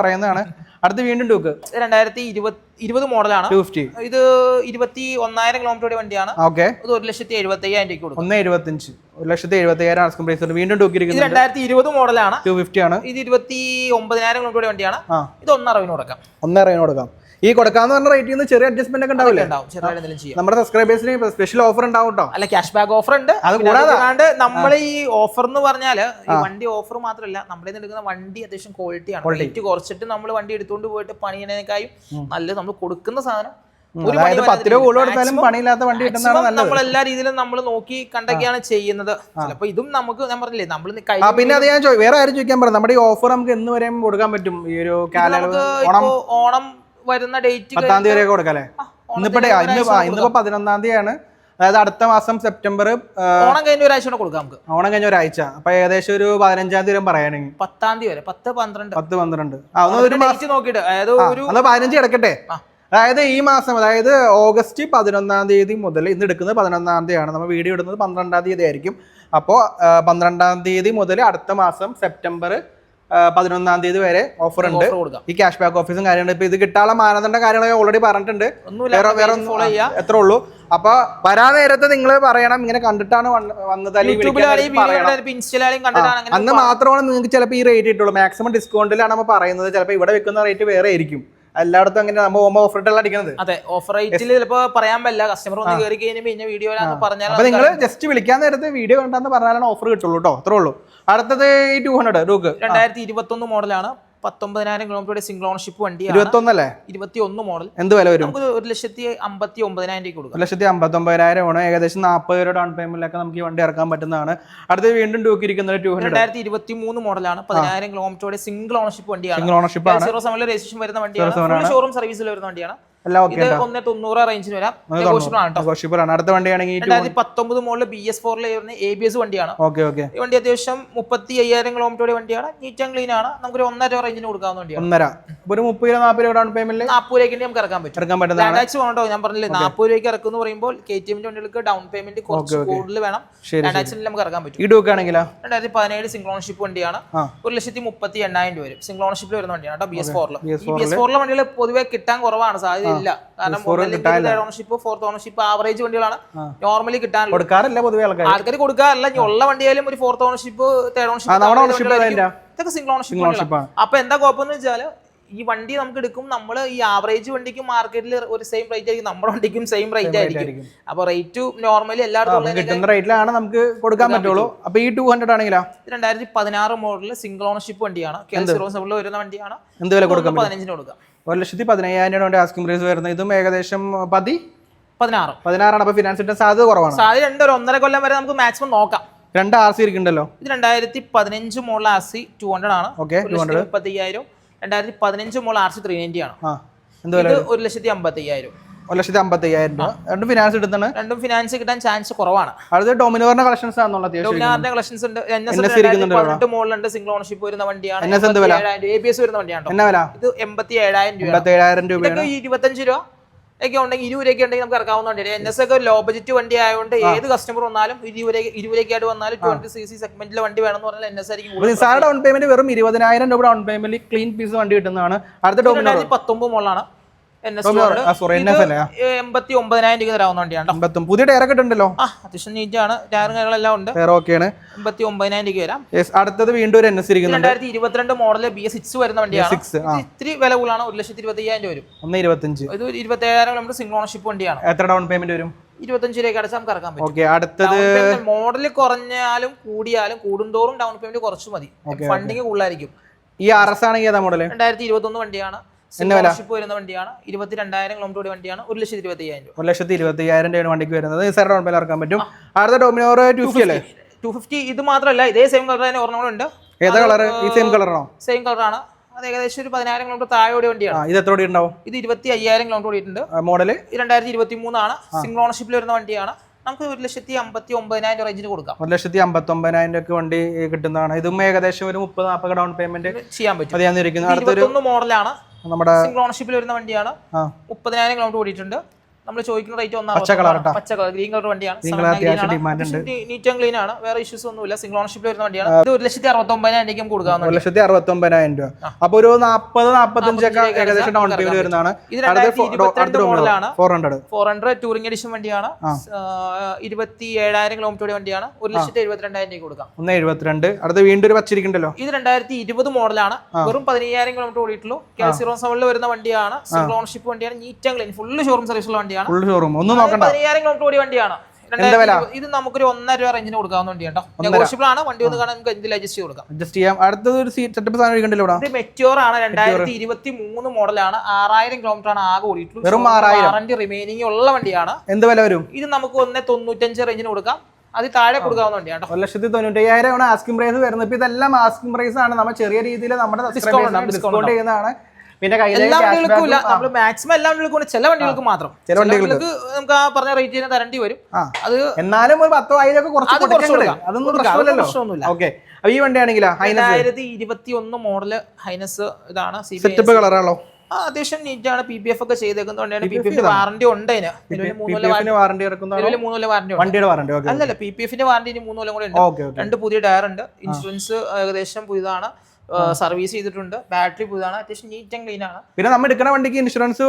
Speaker 1: പറയുന്നതാണ്. അടുത്ത് വീണ്ടും ഡ്യൂക്ക്
Speaker 2: രണ്ടായിരത്തി ഇരുപത് ഇരുപത് മോഡലാണ്.
Speaker 1: ടു ഫിഫ്റ്റി
Speaker 2: ഇത് ഇരുപത്തി ഒന്നായിരം കിലോമീറ്ററുടെ വണ്ടിയാണ്.
Speaker 1: ഓക്കെ
Speaker 2: ഇത് ഒരു ലക്ഷത്തി എഴുപത്തി അയ്യായിരം രൂപ കൊടുക്കും.
Speaker 1: ഒന്ന് എഴുപത്തഞ്ച്. ഒരു ലക്ഷത്തി എഴുപത്തി അയ്യായിരം ആസ്കം പ്രൈസ് ഉണ്ട് വീണ്ടും ഡൂക്ക്
Speaker 2: ഇത്
Speaker 1: ഇരിക്കുന്നുണ്ട്
Speaker 2: രണ്ടായിരത്തി ഇരുപത് മോഡലാണ്.
Speaker 1: ടു ഫിഫ്റ്റി ആണ്.
Speaker 2: ഇത് ഇരുപത്തി ഒമ്പതിനായിരം കിലോമീറ്ററുടെ വണ്ടിയാണ്. ഇത് ഒന്നറവിന് കൊടുക്കാം.
Speaker 1: ഒന്നറവിന് കൊടുക്കാം. ഈ കൊടുക്കാന്ന് പറഞ്ഞ റേറ്റിൽ നിന്ന് ചെറിയ അഡ്ജസ്റ്റ്മെന്റ് ഒക്കെ ഉണ്ടാവില്ലേ? നമ്മുടെ സബ്സ്ക്രൈബേഴ്സിന് സ്പെഷ്യൽ ഓഫർ ഉണ്ടാവും കേട്ടോ
Speaker 2: അല്ല ക്യാഷ് ബാക്ക് ഓഫർ ഉണ്ട്.
Speaker 1: അത് കൂടാതെ-
Speaker 2: നമ്മൾ ഈ ഓഫർ എന്ന് പറഞ്ഞാൽ ഈ വണ്ടി ഓഫർ മാത്രമല്ല നമ്മളിൽ നിന്ന് എടുക്കുന്ന വണ്ടി അത്യാവശ്യം ക്വാളിറ്റിയാണ് റേറ്റ് കുറച്ചിട്ട് നമ്മൾ വണ്ടി എടുത്തുകൊണ്ട് പോയിട്ട് പണിയണേക്കായും നല്ലത് നമ്മൾ കൊടുക്കുന്ന സാധനം.
Speaker 1: അതായത് പത്ത് രൂപ കൂടുതൽ കൊടുത്താലും പണിയില്ലാത്ത വണ്ടി കിട്ടുന്നതാണ്
Speaker 2: നമ്മൾ എല്ലാ രീതിയിലും നമ്മൾ നോക്കി കണ്ടൊക്കെയാണ് ചെയ്യുന്നത്. ചിലപ്പോ ഇതും നമുക്ക് ഞാൻ പറഞ്ഞില്ലേ നമ്മൾ
Speaker 1: പിന്നെ അത് ഞാൻ വേറെ ആരും ചോദിക്കാൻ പറയാം. നമ്മുടെ ഈ ഓഫർ നമുക്ക് എന്ന് വരെയും കൊടുക്കാൻ പറ്റും? ഈ ഒരു ഓണം
Speaker 2: വരുന്ന ഡേറ്റ്
Speaker 1: പത്താം തീയതി വരെ കൊടുക്കാം അല്ലേ? ഇന്നിപ്പോ ഇന്നിപ്പോ പതിനൊന്നാം തീയതിയാണ്. അതായത് അടുത്ത മാസം സെപ്റ്റംബർ
Speaker 2: ഓണം കഴിഞ്ഞ ഒരാഴ്ച കൂടെ കൊടുക്കാം നമുക്ക്.
Speaker 1: ഓണം കഴിഞ്ഞ ഒരാഴ്ച. അപ്പൊ ഏകദേശം ഒരു പതിനഞ്ചാം തീയതി പറയുകയാണെങ്കിൽ
Speaker 2: പത്താം തീയതി വരെ പത്ത് പന്ത്രണ്ട്.
Speaker 1: പത്ത് പന്ത്രണ്ട്. ആ ഒന്ന് ഒരു മാസം
Speaker 2: നോക്കിയിട്ട് അതായത് ഒരു
Speaker 1: പതിനഞ്ച് കിടക്കട്ടെ. അതായത് ഈ മാസം അതായത് ഓഗസ്റ്റ് പതിനൊന്നാം തീയതി മുതൽ ഇന്ന് എടുക്കുന്നത് പതിനൊന്നാം തീയതിയാണ്. നമ്മൾ വീഡിയോ ഇടുന്നത് പന്ത്രണ്ടാം തീയതി ആയിരിക്കും. അപ്പോൾ പന്ത്രണ്ടാം തീയതി മുതൽ അടുത്ത മാസം സെപ്റ്റംബർ പതിനൊന്നാം തീയതി വരെ ഓഫർ ഉണ്ട്. ഈ ക്യാഷ് ബാക്ക് ഓഫീസും കാര്യങ്ങളും. ഇപ്പൊ ഇത് കിട്ടാനുള്ള മാനദണ്ഡ കാര്യങ്ങളൊക്കെ ഓൾറെഡി പറഞ്ഞിട്ടുണ്ട്. വേറെ വേറെ എത്ര ഉള്ളൂ. അപ്പൊ വരാൻ നേരത്തെ നിങ്ങൾ പറയണം. ഇങ്ങനെ കണ്ടിട്ടാണ് വന്ന- വന്നത് അന്ന് മാത്രമാണ് നിങ്ങൾക്ക് ചിലപ്പോൾ ഈ റേറ്റ് കിട്ടുള്ളൂ. മാക്സിമം ഡിസ്കൗണ്ടിലാണ് നമ്മൾ പറയുന്നത്. ചിലപ്പോൾ ഇവിടെ വെക്കുന്ന റേറ്റ് വേറെ ആയിരിക്കും. എല്ലായിടത്തും അങ്ങനെ നമ്മൾ ഓമ ഓഫർ ഇട്ടല്ല അടിക്കുന്നത്
Speaker 2: അതെ ഓഫർ റേറ്റിൽ ചിലപ്പോൾ പറയാൻ പറ്റില്ല. കസ്റ്റമർ ഒന്ന് കയറി കഴിഞ്ഞ് പിന്നെ വീഡിയോ പറഞ്ഞാൽ
Speaker 1: അപ്പൊ നിങ്ങൾ ജസ്റ്റ് വിളിക്കാൻ നേരത്തെ വീഡിയോ കണ്ടെന്ന് പറഞ്ഞാലാണ് ഓഫർ കിട്ടുള്ളൂ കേട്ടോ അത്രേ ഉള്ളൂ. അടുത്തത് ഈ ടൂ ഹൺഡ്രഡ് റൂക്ക്
Speaker 2: രണ്ടായിരത്തി ഇരുപത്തി ഒന്ന് മോഡലാണ് പത്തൊമ്പതിനായിരം കിലോമീറ്ററുടെ സിംഗിൾ ഓണർഷിപ്പ് വണ്ടി
Speaker 1: ഇരുപത്തൊന്നല്ലേ?
Speaker 2: ഇരുപത്തി ഒന്ന് മോഡൽ
Speaker 1: എന്ത് വില വരും?
Speaker 2: നമുക്ക് ഒരു ലക്ഷത്തി അമ്പത്തി ഒമ്പതിനായിരം രൂപ കൊടുക്കും
Speaker 1: ലക്ഷത്തി അമ്പത്തി ഒമ്പതിനായിരം ആണ്. ഏകദേശം നാൽപ്പത് രൂപ ഡൗൺ പേയ്മെന്റിലൊക്കെ നമുക്ക് ഈ വണ്ടി ഇറക്കാൻ പറ്റുന്നതാണ്. അടുത്ത വീണ്ടും ഇരിക്കുന്നത് ടു ഹൺഡ്രഡ്
Speaker 2: രണ്ടായിരത്തി ഇരുപത്തി മൂന്ന് മോഡലാണ് പതിനായിരം കിലോമീറ്ററുടെ സിംഗിൾ ഓണർഷിപ്പ് വണ്ടിയാണ്.
Speaker 1: സിംഗിൾ ഓണർഷിപ്പ്
Speaker 2: സീറോ സമയം രജിസ്ട്രേഷൻ വരുന്ന വണ്ടിയാണ്. ഷോറൂം സർവീസിൽ വരുന്ന വണ്ടിയാണ്. ഒന്ന് തൊണ്ണൂറ് റേഞ്ചിന് വരാം.
Speaker 1: അടുത്ത വണ്ടിയാണെങ്കിൽ
Speaker 2: രണ്ടായിരത്തി പത്തൊമ്പത് മോഡൽ ബി എസ് ഫോറിൽ എ ബി എസ് വണ്ടിയാണ്.
Speaker 1: ഓക്കെ ഓക്കെ
Speaker 2: ഈ വണ്ടി അത്യാവശ്യം മുപ്പത്തി അയ്യായിരം കിലോമീറ്ററുടെ വണ്ടിയാണ്. നീറ്റ് ആൻഡ് ക്ലീൻ ആണ്. നമുക്കൊരു ഒന്നര രൂപ റേഞ്ചിന് കൊടുക്കാവുന്ന വണ്ടിയാണ്.
Speaker 1: ഒന്നര. ഒരു മുപ്പത് രൂപ നാൽപ്പത് രൂപ ഡൗൺ പേയ്മെന്റിൽ
Speaker 2: നാൽപ്പത് രൂപയ്ക്ക് നമുക്ക് ഇറക്കാൻ പറ്റും.
Speaker 1: ഇറക്കാൻ പറ്റുന്നതാണ്.
Speaker 2: രണ്ടാഴ്ച വേണ്ടോ ഞാൻ പറഞ്ഞില്ലേ നാൽപ്പത് രൂപയ്ക്ക് ഇറക്കും എന്ന് പറയുമ്പോൾ കെ ടി എമ്മിന്റെ വണ്ടികൾക്ക് ഡൗൺ പേയ്മെന്റ് കുറച്ച് കൂടുതൽ വേണം. രണ്ടാഴ്ചയിൽ നമുക്ക് ഇറക്കാൻ പറ്റും.
Speaker 1: ആണെങ്കിലോ?
Speaker 2: രണ്ടായിരത്തി പതിനേഴ് സിംഗ്ലോൺഷിപ്പ് വണ്ടിയാണ്. ഒരു ലക്ഷത്തി മുപ്പത്തി എണ്ണായിരം രൂപ വരും. സിംഗ്ലോൺഷിപ്പിൽ വരുന്ന വണ്ടിയാണ് കേട്ടോ ബി എസ് ഫോറിൽ ബി എസ് ഫോറിലെ വണ്ടികൾ പൊതുവെ കിട്ടാൻ കുറവാണ്. സാധ്യത ഇല്ല കാരണം ഓണർഷിപ്പ് ഫോർത്ത് ഓണർഷിപ്പ് ആവറേജ് വണ്ടികളാണ്. നോർമലി കിട്ടാൻ
Speaker 1: കൊടുക്കാറില്ല പൊതുവെ ആൾക്കാർ
Speaker 2: കൊടുക്കാറില്ല. ഉള്ള വണ്ടിയായാലും ഒരു ഫോർത്ത് ഓണർഷിപ്പ് തേർഡ് ഓണർഷിപ്പ്? ഇതൊക്കെ സിംഗിൾ ഓണർഷിപ്പ് അപ്പൊ എന്താ കുഴപ്പമെന്ന് വെച്ചാൽ ഈ വണ്ടി നമുക്ക് എടുക്കും. നമ്മൾ ഈ ആവറേജ് വണ്ടിക്കും മാർക്കറ്റിൽ ഒരു സെയിം റേറ്റ് ആയിരിക്കും. നമ്മുടെ വണ്ടിക്കും സെയിം റേറ്റ് ആയിരിക്കും. അപ്പൊ റേറ്റ് നോർമലി എല്ലായിടത്തും
Speaker 1: കിട്ടുന്ന റേറ്റിലാണ് നമുക്ക് കൊടുക്കാൻ പറ്റുള്ളൂ. അപ്പൊ ഈ ടു ഹൺഡ്രഡ് ആണെങ്കിലോ?
Speaker 2: രണ്ടായിരത്തി പതിനാറ് മോഡൽ സിംഗിൾ ഓണർഷിപ്പ് വണ്ടിയാണ്. കേരള വരുന്ന വണ്ടിയാണ്.
Speaker 1: എന്ത് വില കൊടുക്കാം
Speaker 2: പതിനഞ്ചിന് കൊടുക്കാം.
Speaker 1: ഒരു ലക്ഷത്തി പതിനയ്യായിരം രൂപ ആസ്കിംഗ് പ്രൈസ് വരുന്നത് ഇതും ഏകദേശം പതി?
Speaker 2: പതിനാറ്.
Speaker 1: പതിനാറാണ്. അപ്പൊ ഫിനാൻസ് കിട്ടാൻ സാധ്യത കുറവാണ്.
Speaker 2: സാധ്യത രണ്ട് ഒരു ഒന്നര കൊല്ലം വരെ നമുക്ക് മാക്സിമം നോക്കാം.
Speaker 1: രണ്ട് ആർ സി ഇരിക്കുന്നുണ്ടല്ലോ?
Speaker 2: ഇത് രണ്ടായിരത്തി പതിനഞ്ച് മുകളിൽ ആർ സി ടു ഹൺഡ്രഡ് ആണ്
Speaker 1: ഓക്കെ
Speaker 2: മുപ്പത്തി അയ്യായിരം രണ്ടായിരത്തി പതിനഞ്ച് മുകളിൽ ആർ സി ത്രീ നയന്റി ആണ്. ഇത് ഒരു ലക്ഷത്തി അമ്പത്തി അയ്യായിരം
Speaker 1: ഒരു ലക്ഷത്തി അമ്പത്തി അയ്യായിരം രൂപ രണ്ടും ഫിനാൻസ് കിട്ടുന്നതാണ്.
Speaker 2: രണ്ടും ഫിനാൻസ് കിട്ടാൻ ചാൻസ് കുറവാണ്.
Speaker 1: അടുത്ത ഡൊമിനോറിന്റെ കളക്ഷൻസ്
Speaker 2: ഡോമിനാറിന്റെ കളക്ഷൻസ് ഉണ്ട്. എൻ എസ് സിംഗിൾ ഓണർഷിപ്പ് വരുന്ന വണ്ടിയാണ്.
Speaker 1: NS എന്ത് വില?
Speaker 2: എ ബി എസ് വരുന്ന വണ്ടിയാണ് ട്ടോ.
Speaker 1: എന്നാ വില?
Speaker 2: ഇത് എൺപത്തി ഏഴായിരം രൂപ
Speaker 1: എൺപത്തി ഏഴായിരം രൂപയാണ്.
Speaker 2: ഇതൊക്കെ ഇരുപത്തഞ്ച് രൂപ ഒക്കെ ഉണ്ടെങ്കിൽ ഉണ്ടെങ്കിൽ നമുക്ക് ഇറക്കാവുന്ന വണ്ടിയാണ്. എൻ എസ് ഒക്കെ ലോ ബജറ്റ് വണ്ടി ആയതുകൊണ്ട് ഏത് കസ്റ്റമർ വന്നാലും ഇരുപത് ഇരുപതിലേക്കായിട്ട് വന്നാലും ട്വന്റി സി സി സെഗ്മെന്റിലെ വണ്ടി വേണമെന്ന് പറഞ്ഞാൽ എൻ എസ് ആയിരിക്കും
Speaker 1: നിസ്സാര ഡൗൺ പേയ്മെന്റ് വെറും ഇരുപതിനായിരം രൂപ ഡൗൺ പേയ്മെന്റ് ക്ലീൻ പീസ് വണ്ടി കിട്ടുന്നതാണ്. അടുത്ത ഡോമിനോർ
Speaker 2: പത്തൊമ്പത് മോളാണ് എൺപത്തി ഒമ്പതിനായിരം രൂപ തരാവുന്ന വണ്ടിയാണ്.
Speaker 1: പുതിയ ഉണ്ടല്ലോ
Speaker 2: അത്യാവശ്യം നീറ്റാണ് ടയറും കാര്യങ്ങളെല്ലാം ഉണ്ട്. എൺപത്തി ഒമ്പതിനായിരം രൂപ വരാം.
Speaker 1: അടുത്തത് വീണ്ടും ഒരു എൻ എസ്
Speaker 2: രണ്ടായിരത്തി ഇരുപത്തിരണ്ട് മോഡൽ ബി സിക്സ് വരുന്ന വണ്ടിയാണ്.
Speaker 1: സിക്സ്
Speaker 2: ഇത് ഇത്തിരി വില കൂടുതലാണ്. ഒരു ലക്ഷത്തി ഇരുപത്തി അയ്യായിരം രൂപ വരും.
Speaker 1: ഒന്ന് ഇരുപത്തഞ്ച്.
Speaker 2: ഇത് ഇരുപത്തി ഏഴായിരം കിലോമീറ്റർ സിംഗിൾ ഓണർഷിപ്പ് വണ്ടിയാണ്.
Speaker 1: എത്ര ഡൗൺ പേയ്മെന്റ് വരും?
Speaker 2: ഇരുപത്തഞ്ച് രൂപയ്ക്ക് അടച്ചാൽ നമുക്ക് ഇറക്കാൻ പറ്റും.
Speaker 1: അടുത്തത്
Speaker 2: മോഡൽ കുറഞ്ഞാലും കൂടിയാലും കൂടുന്തോറും ഡൗൺ പേയ്മെന്റ് കുറച്ച് മതി. ഫണ്ടിങ് കൂടുതലായിരിക്കും.
Speaker 1: ഈ ആർ എസ് ആണെങ്കിൽ ഏതാ മോഡൽ
Speaker 2: രണ്ടായിരത്തി ഇരുപത്തി ഒന്ന് വണ്ടിയാണ്. സിംഗിൾ വരുന്ന വണ്ടിയാണ്. ഇരുപത്തി രണ്ടായിരം കിലോമീറ്റർ വണ്ടിയാണ്. ഒരു ലക്ഷത്തി ഇരുപത്തി അയ്യായിരം രൂപ.
Speaker 1: ഒരു ലക്ഷത്തി ഇരുപത്തി അയ്യായിരം രൂപയാണ് വണ്ടിക്ക് വരുന്നത്. നിസ്സാര ഡൗൺ പേയ്മെന്റ് ഇറക്കാൻ പറ്റും. അടുത്ത ഡൊമിനോർ ടു ഫിഫ്റ്റി അല്ലേ?
Speaker 2: ടു ഫിഫ്റ്റി ഇത് മാത്രമല്ല ഇതേ സെയിം കളർ തന്നെ ഒരെണ്ണമുണ്ട്
Speaker 1: ഏതാ കളർ ഈ സെയിം കളറാണോ
Speaker 2: സെയിം കളറാണ് അത് ഏകദേശം ഒരു പതിനായിരം കിലോമീറ്റർ താഴെ ഓടിയ വണ്ടിയാണ്.
Speaker 1: ഇത് എത്ര ഉണ്ടാവും
Speaker 2: ഇത് ഇരുപത്തി അയ്യായിരം കിലോമീറ്റർ ഓടിയിട്ടുണ്ട് രണ്ടായിരത്തി ഇരുപത്തി മൂന്നാണ് സിംഗിൾ ഓണർഷിപ്പിൽ വരുന്ന വണ്ടിയാണ്. നമുക്ക് ഒരു ലക്ഷത്തി അമ്പത്തി ഒമ്പതിനായിരം റേഞ്ചിന് കൊടുക്കാം.
Speaker 1: ഒരു ലക്ഷത്തി അമ്പത്തി ഒമ്പതിനായിരം രൂപ വണ്ടി കിട്ടുന്നതാണ്. ഇതും ഏകദേശം ഒരു മുപ്പത് നാൽപ്പത് ഡൗൺ പേയ്മെന്റ്
Speaker 2: ചെയ്യാൻ പറ്റും. മോഡലാണ്
Speaker 1: നമ്മുടെ
Speaker 2: സിംഗിൾ ഓണർഷിപ്പിൽ വരുന്ന വണ്ടിയാണ്. മുപ്പതിനായിരം കിലോമീറ്റർ ഓടിയിട്ടുണ്ട്. നമ്മൾ ചോദിക്കുന്ന റേറ്റ്
Speaker 1: പച്ച കളർ
Speaker 2: പച്ച കളർ ഗ്രീൻ കളർ വണ്ടിയാണ്. നീറ്റ് ആൻഡ് ക്ലീൻ ആണ്. വേറെ ഇഷ്യൂസ് ഒന്നും ഇല്ല സിംഗിൾ ഓണർഷിപ്പിൽ വരുന്ന വണ്ടിയാണ്. ഇത് ഒരു ലക്ഷത്തി അറുപത്തൊമ്പതിനായിരം രൂപയ്ക്ക് കൊടുക്കാവുന്ന
Speaker 1: ഒരു ലക്ഷത്തി അറുപത്തൊമ്പതിനായിരം രൂപ അപ്പൊ ഒരു നാൽപ്പത് നാൽപ്പത്തഞ്ചൊക്കെ ഏകദേശം ഡൗൺ പേയ്മെന്റ് വരുന്നതാണ്.
Speaker 2: ഇത് രണ്ടായിരത്തി ഇരുപത്തിരണ്ട് മോഡലാണ്
Speaker 1: four hundred
Speaker 2: four hundred touring edition വണ്ടിയാണ്. ഇരുപത്തി ഏഴായിരം കിലോമീറ്റർ വണ്ടിയാണ്. ഒരു ലക്ഷത്തി എഴുപത്തിരണ്ടായിരം രൂപ കൊടുക്കാം.
Speaker 1: ഒന്ന് എഴുപത്തിരണ്ട്. അടുത്ത് വീണ്ടും ഒരു വച്ചിരിക്കണ്ടല്ലോ
Speaker 2: ഇത് രണ്ടായിരത്തി ഇരുപത് മോഡലാണ് വെറും പതിനയ്യായിരം കിലോമീറ്റർ ഓടിയിട്ടുള്ളൂ. കെ സീറോ സെവനിൽ വരുന്ന വണ്ടിയാണ്. സിംഗിൾ ഓണർഷിപ്പ് വണ്ടിയാണ്. Neat and clean full showroom service സർവീസുള്ള വണ്ടിയാണ്.
Speaker 1: ഫുൾ ഷോറൂം ഒന്നും നോക്കണ്ട.
Speaker 2: പതിനയ്യായിരം കിലോമീറ്റർ ഓടിയ വണ്ടിയാണ് ഇത് നമുക്കൊരു ഒന്നര രൂപ റേഞ്ചിന് കൊടുക്കാവുന്ന വണ്ടിയാണ് കേട്ടോ നെഗോഷ്യബിൾ ആണ്. വണ്ടി ഒന്ന് കാണാൻ നമുക്ക് എന്തിൽ അഡ്ജസ്റ്റ് കൊടുക്കാം.
Speaker 1: അഡ്ജസ്റ്റ് ചെയ്യാം. അടുത്തത് ഒരു സീറ്റ് സെറ്റപ്പ് സാധനം ഇരിക്കണ്ടല്ലോ ഇവിടെ?
Speaker 2: ഇത് മെറ്റ്യോർ ആണ്. രണ്ടായിരത്തി ഇരുപത്തി മൂന്ന് മോഡലാണ് ആറായിരം കിലോമീറ്റർ ആണ് ആകെ ഓടിയിട്ടുള്ളൂ
Speaker 1: വെറും ആറായിരം.
Speaker 2: റിമൈനിങ് ഉള്ള വണ്ടിയാണ്.
Speaker 1: എന്ത് വില വരും?
Speaker 2: ഇത് നമുക്ക് ഒന്ന് തൊണ്ണൂറ്റഞ്ച് റേഞ്ചിന് കൊടുക്കാം. അത് താഴെ കൊടുക്കാവുന്ന വണ്ടിയാണ്
Speaker 1: ഒരു ലക്ഷത്തി തൊണ്ണൂറ്റയ്യായിരം ആണ് ആസ്കിംഗ് പ്രൈസ് വരുന്നത്. ഇപ്പൊ ഇതെല്ലാം ആസ്കിംഗ് പ്രൈസ് ആണ്. നമ്മൾ ചെറിയ രീതിയിൽ നമ്മുടെ ഡിസ്കൗണ്ട് ചെയ്യുന്നതാണ്. പിന്നെ
Speaker 2: നമ്മൾ മാക്സിമം എല്ലാ വണ്ടികൾക്കും ചില വണ്ടികൾക്ക് മാത്രം.
Speaker 1: ചില വണ്ടികൾക്ക്.
Speaker 2: നമുക്ക് ആ പറഞ്ഞ റേറ്റ് തന്നെ തരേണ്ടി വരും. അത്
Speaker 1: എന്നാലും ഒരു പത്തോ ആയിരം ഒക്കെ കുറച്ച്
Speaker 2: അത് കുറച്ച്
Speaker 1: അതൊന്നും
Speaker 2: പ്രശ്നമൊന്നുമില്ല.
Speaker 1: ഓക്കെ ഈ വണ്ടി ആണെങ്കിൽ ഹൈനസ്
Speaker 2: രണ്ടായിരത്തി ഇരുപത്തി ഒന്ന് മോഡൽ ഹൈനസ് ഇതാണ്
Speaker 1: സെറ്റപ്പ് കളറാണോ
Speaker 2: അത്യാവശ്യം നീറ്റാണ് പി പി എഫ് ഒക്കെ ചെയ്തേക്കുന്ന വണ്ടിയാണ് പി പി എഫ്
Speaker 1: വാറണ്ടി
Speaker 2: ഉണ്ട്
Speaker 1: വാറണ്ടി
Speaker 2: അല്ലല്ല പി പി എഫിന്റെ വാറന്റി ഇനി മൂന്ന് കൊല്ലം കൂടെ ഉണ്ട്. രണ്ട് പുതിയ ടയർ ഉണ്ട്. ഇൻഷുറൻസ് ഏകദേശം പുതിയതാണ്. സർവീസ് ചെയ്തിട്ടുണ്ട്. ബാറ്ററി പുതിയതാണ് അത്യാവശ്യം നീറ്റ് ആൻഡ് ക്ലീൻ ആണ്.
Speaker 1: പിന്നെ നമ്മൾ എടുക്കുന്ന വണ്ടിക്ക് ഇൻഷുറൻസ്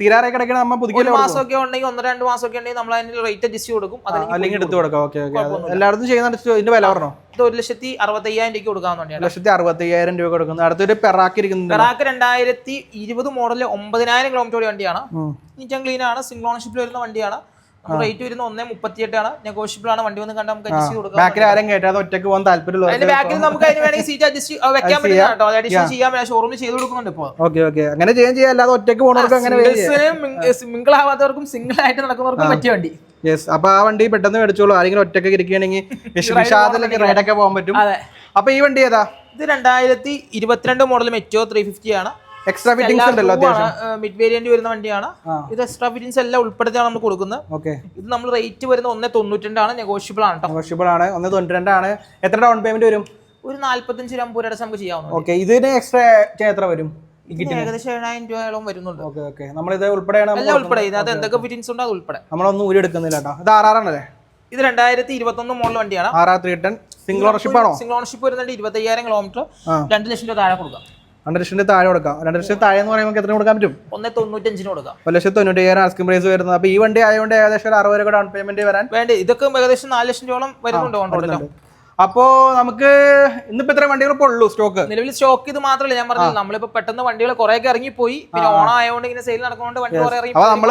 Speaker 1: തീരാറായി കിടക്കണ
Speaker 2: നമ്മൾ
Speaker 1: പുതുക്കിയ
Speaker 2: മാസമൊക്കെ ഉണ്ടെങ്കിൽ ഒന്നര രണ്ട് മാസം ഒക്കെ ഉണ്ടെങ്കിൽ നമ്മൾ അതിന് റേറ്റ് അഡ്ജസ്റ്റ് കൊടുക്കും.
Speaker 1: അല്ലെങ്കിൽ എടുത്ത് കൊടുക്കാം. Okay okay. എല്ലായിടത്തും ചെയ്യുന്ന ഇതിന്റെ വില പറഞ്ഞോ?
Speaker 2: ഇത് ഒരു ലക്ഷത്തി അറുപത്തയ്യായിരം
Speaker 1: രൂപ
Speaker 2: വണ്ടിയാണ്.
Speaker 1: ലക്ഷത്തി അറുപത്തി അയ്യായിരം രൂപ കൊടുക്കുന്നു. അടുത്തൊരു പെറാക്ക് ഇരിക്കുന്നത്
Speaker 2: പെറാക്ക് രണ്ടായിരത്തി ഇരുപത് മോഡൽ ഒമ്പതിനായിരം കിലോമീറ്റർ വണ്ടിയാണ്. നീറ്റ് ആൻഡ് ക്ലീൻ ആണ്. സിംഗിൾ ഓണർഷിപ്പിൽ വരുന്ന വണ്ടിയാണ്. റേറ്റ് വരുന്ന ഒന്നേ മുപ്പത്തിയെട്ടാണ്. നെഗോഷ്യബിൾ ആണ്. വണ്ടി വന്ന് കണ്ട് നമുക്ക് അഡ്ജസ്റ്റ് കൊടുക്കാം.
Speaker 1: ബാക്കിൽ ആരും കേട്ടാതെ ഒറ്റയ്ക്ക് പോകാൻ താല്പര്യമുള്ളവർക്ക്
Speaker 2: അതിന്റെ ബാക്കിൽ നമുക്ക് അതിന് വേണമെങ്കിൽ സീറ്റ് അഡ്ജസ്റ്റ് വെക്കാൻ പറ്റില്ല കേട്ടോ അഡീഷൻ ചെയ്യാൻ ഷോറൂമിൽ ചെയ്ത് കൊടുക്കുന്നുണ്ട് ഇപ്പോൾ
Speaker 1: ഓക്കെ ഓക്കെ അങ്ങനെ ചെയ്യാൻ ചെയ്യാം. അല്ലാതെ ഒറ്റയ്ക്ക് പോകുന്നവർക്ക് അങ്ങനെ
Speaker 2: സിംഗിൾ ആവാത്തവർക്കും സിംഗിൾ ആയിട്ട് നടക്കുന്നവർക്കും പറ്റിയ വണ്ടി.
Speaker 1: യെസ് അപ്പൊ ആ വണ്ടി പെട്ടെന്ന് മേടിച്ചോളൂ. ആരെങ്കിലും ഒറ്റയ്ക്ക് ഇരിക്കുകയാണെങ്കിൽ വിഷാദത്തിലേക്ക് റൈഡൊക്കെ പോകാൻ പറ്റും. അപ്പൊ ഈ വണ്ടി ഏതാ?
Speaker 2: ഇത് രണ്ടായിരത്തി ഇരുപത്തിരണ്ട് മോഡൽ മെറ്റോ ത്രീ ഫിഫ്റ്റി ആണ്.
Speaker 1: എക്സ്ട്രാ ഫിറ്റിംഗ്സ് ഉണ്ടല്ലോ
Speaker 2: മിഡ് വേരിയന്റ് വരുന്ന വണ്ടിയാണ്. ഇത് എക്സ്ട്രാ ഫിറ്റിംഗ്സ് എല്ലാം ഉൾപ്പെടുത്തിയാണ് നമ്മൾ കൊടുക്കുന്നത്.
Speaker 1: ഓക്കെ
Speaker 2: ഇത് നമ്മൾ റേറ്റ് വരുന്ന ഒന്നേ ആണ് നെഗോഷ്യബിൾ ആണ്
Speaker 1: നെഗോഷ്യബിൾ ആണ്. ഒന്ന് തൊണ്ണൂറ്റി രണ്ടാണ് എത്ര ഡൗൺ പേയ്മെന്റ് വരും?
Speaker 2: ഒരു നാല്പത്തഞ്ച് രൂപ രൂപ അടച്ച് നമുക്ക് ചെയ്യാവുന്നത്
Speaker 1: ഓക്കെ ഇതിന് എക്സ്ട്രാ എത്ര വരും?
Speaker 2: ഏകദേശം ഏഴായിരം രൂപയോളം വരുന്നുണ്ട്.
Speaker 1: ഓക്കെ ഓക്കെ നമ്മളിത് ഉൾപ്പെടെയാണ് നമ്മൾ
Speaker 2: എല്ലാം ഉൾപ്പെടെ. ഇതിനകത്ത് എന്തൊക്കെ ഫിറ്റിംഗ്സ് ഉണ്ടോ അത് ഉൾപ്പെടെ.
Speaker 1: നമ്മളൊന്നും ഊരി എടുക്കുന്നില്ല കേട്ടോ ഇത് ആറാറാണല്ലേ
Speaker 2: ഇത് രണ്ടായിരത്തി ഇരുപത്തി ഒന്ന് മോഡൽ വണ്ടിയാണ്.
Speaker 1: ആറാ ത്രീ ടെൻ സിംഗിൾ ഓണർഷിപ്പ് ആണോ?
Speaker 2: സിംഗിൾ ഓണർഷിപ്പ് വരുന്നുണ്ട് ഇരുപത്തയ്യായിരം കിലോമീറ്റർ. രണ്ട് ലക്ഷം രൂപ താഴെ കൊടുക്കാം.
Speaker 1: രണ്ട് ലക്ഷത്തിന്റെ താഴെ കൊടുക്കാം. രണ്ട് ലക്ഷത്തിന് താഴെ എന്ന് പറയുമ്പോൾ എത്ര കൊടുക്കാൻ പറ്റും?
Speaker 2: ഒന്ന് തൊണ്ണൂറ്റഞ്ചിന് കൊടുക്കാം.
Speaker 1: ഒരു ലക്ഷത്തി തൊണ്ണൂറ്റി അയ്യായിരം ആസ്കിംഗ് പ്രൈസ് വരുന്നത്. അപ്പൊ ഈ വണ്ടി ആയതുകൊണ്ട് ഏകദേശം ഒരു അറുപത് രൂപ ഡൗൺ പേയ്മെന്റ് വരാൻ
Speaker 2: വേണ്ടി? ഇതൊക്കെ ഏകദേശം നാല് ലക്ഷം രൂപ വരുന്നുണ്ട്
Speaker 1: അപ്പോ നമുക്ക് ഇന്നിപ്പോ ഇത്ര വണ്ടികൾ ഇപ്പോൾ ഉള്ളൂ സ്റ്റോക്ക്
Speaker 2: നിലവിൽ സ്റ്റോക്ക് ഇത് മാത്രമല്ല ഞാൻ പറഞ്ഞത് നമ്മളിപ്പോ പെട്ടെന്ന് വണ്ടികൾ കുറെ ഇറങ്ങിപ്പോയി. പിന്നെ ഓണം ആയതുകൊണ്ട് ഇങ്ങനെ സെയിൽ നടക്കുന്നതുകൊണ്ട് വണ്ടി കുറെ ഇറങ്ങി
Speaker 1: അപ്പൊ നമ്മൾ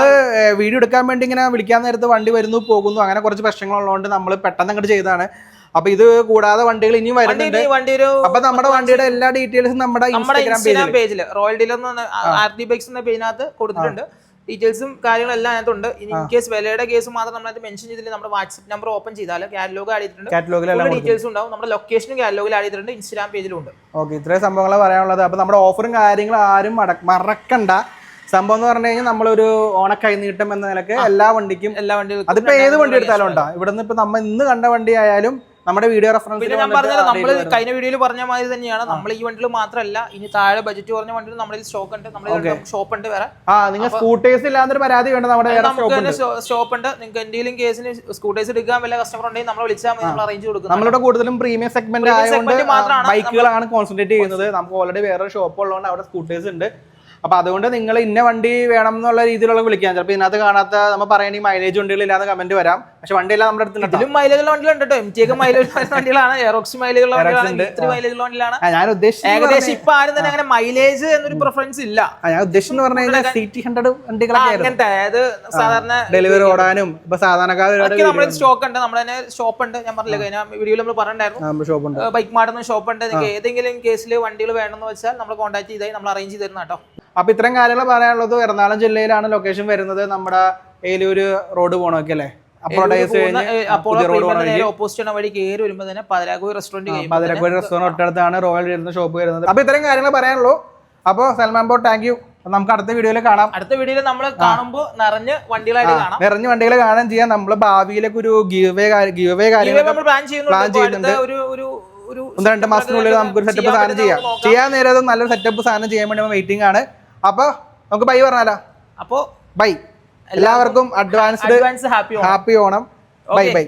Speaker 1: വീഡിയോ എടുക്കാൻ വേണ്ടി ഇങ്ങനെ വിളിക്കാൻ നേരത്ത് വണ്ടി വരുന്നു പോകുന്നു അങ്ങനെ കുറച്ച് പ്രശ്നങ്ങളുള്ളതുകൊണ്ട് നമ്മൾ പെട്ടെന്ന് അങ്ങോട്ട് ചെയ്തതാണ്. അപ്പൊ ഇത് കൂടാതെ വണ്ടികൾ ഇനിയും വരുന്നുണ്ട്.
Speaker 2: ഇനി വണ്ടി ഒരു
Speaker 1: അപ്പൊ നമ്മുടെ വണ്ടിയുടെ എല്ലാ ഡീറ്റെയിൽസും നമ്മുടെ ഇൻസ്റ്റാഗ്രാം പേജിൽ
Speaker 2: Royal Dealer R D Bikes എന്ന പേജിനകത്ത് കൊടുത്തിട്ടുണ്ട്. ഡീറ്റെയിൽസും കാര്യങ്ങളെല്ലാം അതിനകത്തുണ്ട്. ഇൻ കേസ് വിലയുടെ കേസ് മാത്രം നമ്മളത് മെൻഷൻ ചെയ്തില്ല നമ്മുടെ വാട്സ്ആപ്പ് നമ്പർ ഓപ്പൺ ചെയ്താൽ കാറ്റലോഗ് ആഡ് ചെയ്തിട്ടുണ്ട്.
Speaker 1: കാറ്റലോഗിലെല്ലാം
Speaker 2: ഡീറ്റെയിൽസ് ഉണ്ടാവും. നമ്മുടെ ലൊക്കേഷനും കാറ്റലോഗിൽ ആഡ് ചെയ്തിട്ടുണ്ട്. ഇൻസ്റ്റാഗ്രാം പേജിലും ഉണ്ട്.
Speaker 1: ഓക്കെ ഇത്രയും സംഭവങ്ങളാണ് പറയാനുള്ളത്. അപ്പൊ നമ്മുടെ ഓഫറും കാര്യങ്ങളും ആരും മറക്കണ്ട. സംഭവം എന്ന് പറഞ്ഞു കഴിഞ്ഞാൽ നമ്മളൊരു ഓണക്കൈ നീട്ടം എന്ന നിലയ്ക്ക് എല്ലാ വണ്ടിക്കും
Speaker 2: എല്ലാ വണ്ടികൾക്കും
Speaker 1: അതിപ്പോ ഏത് വണ്ടി എടുത്താലും ഉണ്ടാ? ഇവിടുന്ന് ഇപ്പൊ നമ്മൾ ഇന്ന് കണ്ട വണ്ടി ആയാലും നമ്മുടെ വീഡിയോ റെഫറൻസ്
Speaker 2: പിന്നെ ഞാൻ പറഞ്ഞത് നമ്മൾ കഴിഞ്ഞ വീഡിയോയിൽ പറഞ്ഞ മാതിരി തന്നെയാണ്. നമ്മൾ ഈ വണ്ടിയിൽ മാത്രമല്ല ഇനി താഴെ ബജറ്റ് കുറഞ്ഞ വണ്ടിയിൽ നമ്മുടെ സ്റ്റോക്ക് ഉണ്ട് നമ്മുടെ ഷോപ്പ് ഉണ്ട് വേറെ.
Speaker 1: ആ നിങ്ങൾ സ്കൂട്ടേഴ്സ് ഇല്ലാന്നൊരു പരാതി വേണ്ട നമ്മുടെ
Speaker 2: ഷോപ്പ്
Speaker 1: സ്റ്റോപ്പ് ഉണ്ട്.
Speaker 2: നിങ്ങൾക്ക് എന്തെങ്കിലും കേസിന് സ്കൂട്ടേഴ്സ് എടുക്കാൻ വല്ല കസ്റ്റമർ ഉണ്ടെങ്കിൽ നമ്മൾ വിളിച്ചാൽ മതി നമ്മൾ അറേഞ്ച് കൊടുക്കും
Speaker 1: നമ്മളുടെ കൂടുതലും പ്രീമിയം സെഗ്മെന്റ് ആയതുകൊണ്ട് ബൈക്കുകളാണ് കോൺസെൻട്രേറ്റ് ചെയ്യുന്നത്. നമുക്ക് ഓൾറെഡി വേറെ ഷോപ്പ് ഉള്ളതുകൊണ്ട് അവിടെ സ്കൂട്ടേഴ്സ് ഉണ്ട്. അപ്പൊ അതുകൊണ്ട് നിങ്ങൾ ഇന്ന വണ്ടി വേണം എന്നുള്ള രീതിയിലുള്ള വിളിക്കാം. ചിലപ്പോൾ ഇതിനകത്ത് കാണാത്ത നമ്മൾ പറയണ മൈലേജ് വണ്ടികൾ ഇല്ലാതെ കമന്റ് വരാം. പക്ഷെ വണ്ടി എല്ലാം നമ്മുടെ അടുത്ത്
Speaker 2: ഇതിലും മൈലേജ് ഉള്ള വണ്ടികളുണ്ട് കേട്ടോ. എം ജി മൈലേജ് വണ്ടികളാണ്. എയറോക്സ് മൈലേജ് ഉള്ള വണ്ടികളാണ്. ഇത്തിരി മൈലേജ് ഉള്ള വണ്ടികളാണ്.
Speaker 1: ഞാൻ ഉദ്ദേശിച്ചത്
Speaker 2: ഏകദേശം ഇപ്പൊ ആരും തന്നെ അങ്ങനെ മൈലേജ് എന്നൊരു പ്രിഫറൻസ് ഇല്ല.
Speaker 1: ഞാൻ ഉദ്ദേശിച്ചെന്ന് പറഞ്ഞു കഴിഞ്ഞാൽ സിറ്റി ഹൺഡ്രഡ് വണ്ടികളൊക്കെ
Speaker 2: അങ്ങനത്തെ. അതായത് സാധാരണ
Speaker 1: ഡെലിവറി ഓടാനും ഇപ്പൊ സാധാരണക്കാർ
Speaker 2: നമ്മുടെ സ്റ്റോക്ക് ഉണ്ട്. നമ്മുടെ തന്നെ ഷോപ്പ് ഉണ്ട്. ഞാൻ പറഞ്ഞില്ല കഴിഞ്ഞ വീഡിയോയിൽ നമ്മൾ പറഞ്ഞിട്ടുണ്ടായിരുന്നു.
Speaker 1: നമ്മുടെ ഷോപ്പ് ഉണ്ട്.
Speaker 2: ബൈക്ക് മാർട്ടുന്ന ഷോപ്പ് ഉണ്ട്. ഏതെങ്കിലും കേസിൽ വണ്ടികൾ വേണമെന്ന് വെച്ചാൽ നമ്മൾ കോൺടാക്ട് ചെയ്തായി നമ്മൾ അറേഞ്ച് ചെയ്ത് തരുന്ന കേട്ടോ
Speaker 1: അപ്പൊ ഇത്രയും കാര്യങ്ങൾ പറയാനുള്ളത് എറണാകുളം ജില്ലയിലാണ് ലൊക്കേഷൻ വരുന്നത്. നമ്മുടെ ഏലൂര് റോഡ് പോണൊക്കെ അല്ലേ?
Speaker 2: അപ്പോൾ ഓപ്പോസിറ്റ് വഴി കയറി വരുമ്പോൾ തന്നെ പതിരാഗോയി റെസ്റ്റോറന്റ് കഴിയും
Speaker 1: മധുരക്കോടി റെസ്റ്റോറന്റ് തൊട്ടടുത്താണ് റോയൽ വരുന്ന ഷോപ്പ് വരുന്നത്. അപ്പൊ ഇത്രയും കാര്യങ്ങൾ പറയാനുള്ളൂ. അപ്പോൾ സൽമാൻ ബോ താങ്ക് യു നമുക്ക് അടുത്ത വീഡിയോയിൽ കാണാം.
Speaker 2: അടുത്ത വീഡിയോയിൽ നമ്മൾ കാണുമ്പോൾ നിറഞ്ഞ് വണ്ടികളായിട്ട് കാണാം.
Speaker 1: നിറഞ്ഞ വണ്ടികൾ കാണാൻ ചെയ്യാം. നമ്മൾ ഭാവിയിലേക്ക് ഒരു ഗീവ് വേ കാര്യം വേ കാര്യങ്ങൾ
Speaker 2: പ്ലാൻ ചെയ്യുന്നുണ്ട്. ഒരു ഒരു
Speaker 1: ഒന്ന് രണ്ട് മാസത്തിനുള്ളിൽ നമുക്കൊരു സെറ്റപ്പ് സാധനം ചെയ്യാം. ചെയ്യാൻ നേരം നല്ലൊരു സെറ്റപ്പ് സാധനം ചെയ്യാൻ വേണ്ടി വെയിറ്റിംഗ് ആണ്. അപ്പൊ നമുക്ക് ബൈ പറഞ്ഞാലോ?
Speaker 2: അപ്പോ
Speaker 1: ബൈ എല്ലാവർക്കും advanced
Speaker 2: advance happy
Speaker 1: happy Onam. Bye bye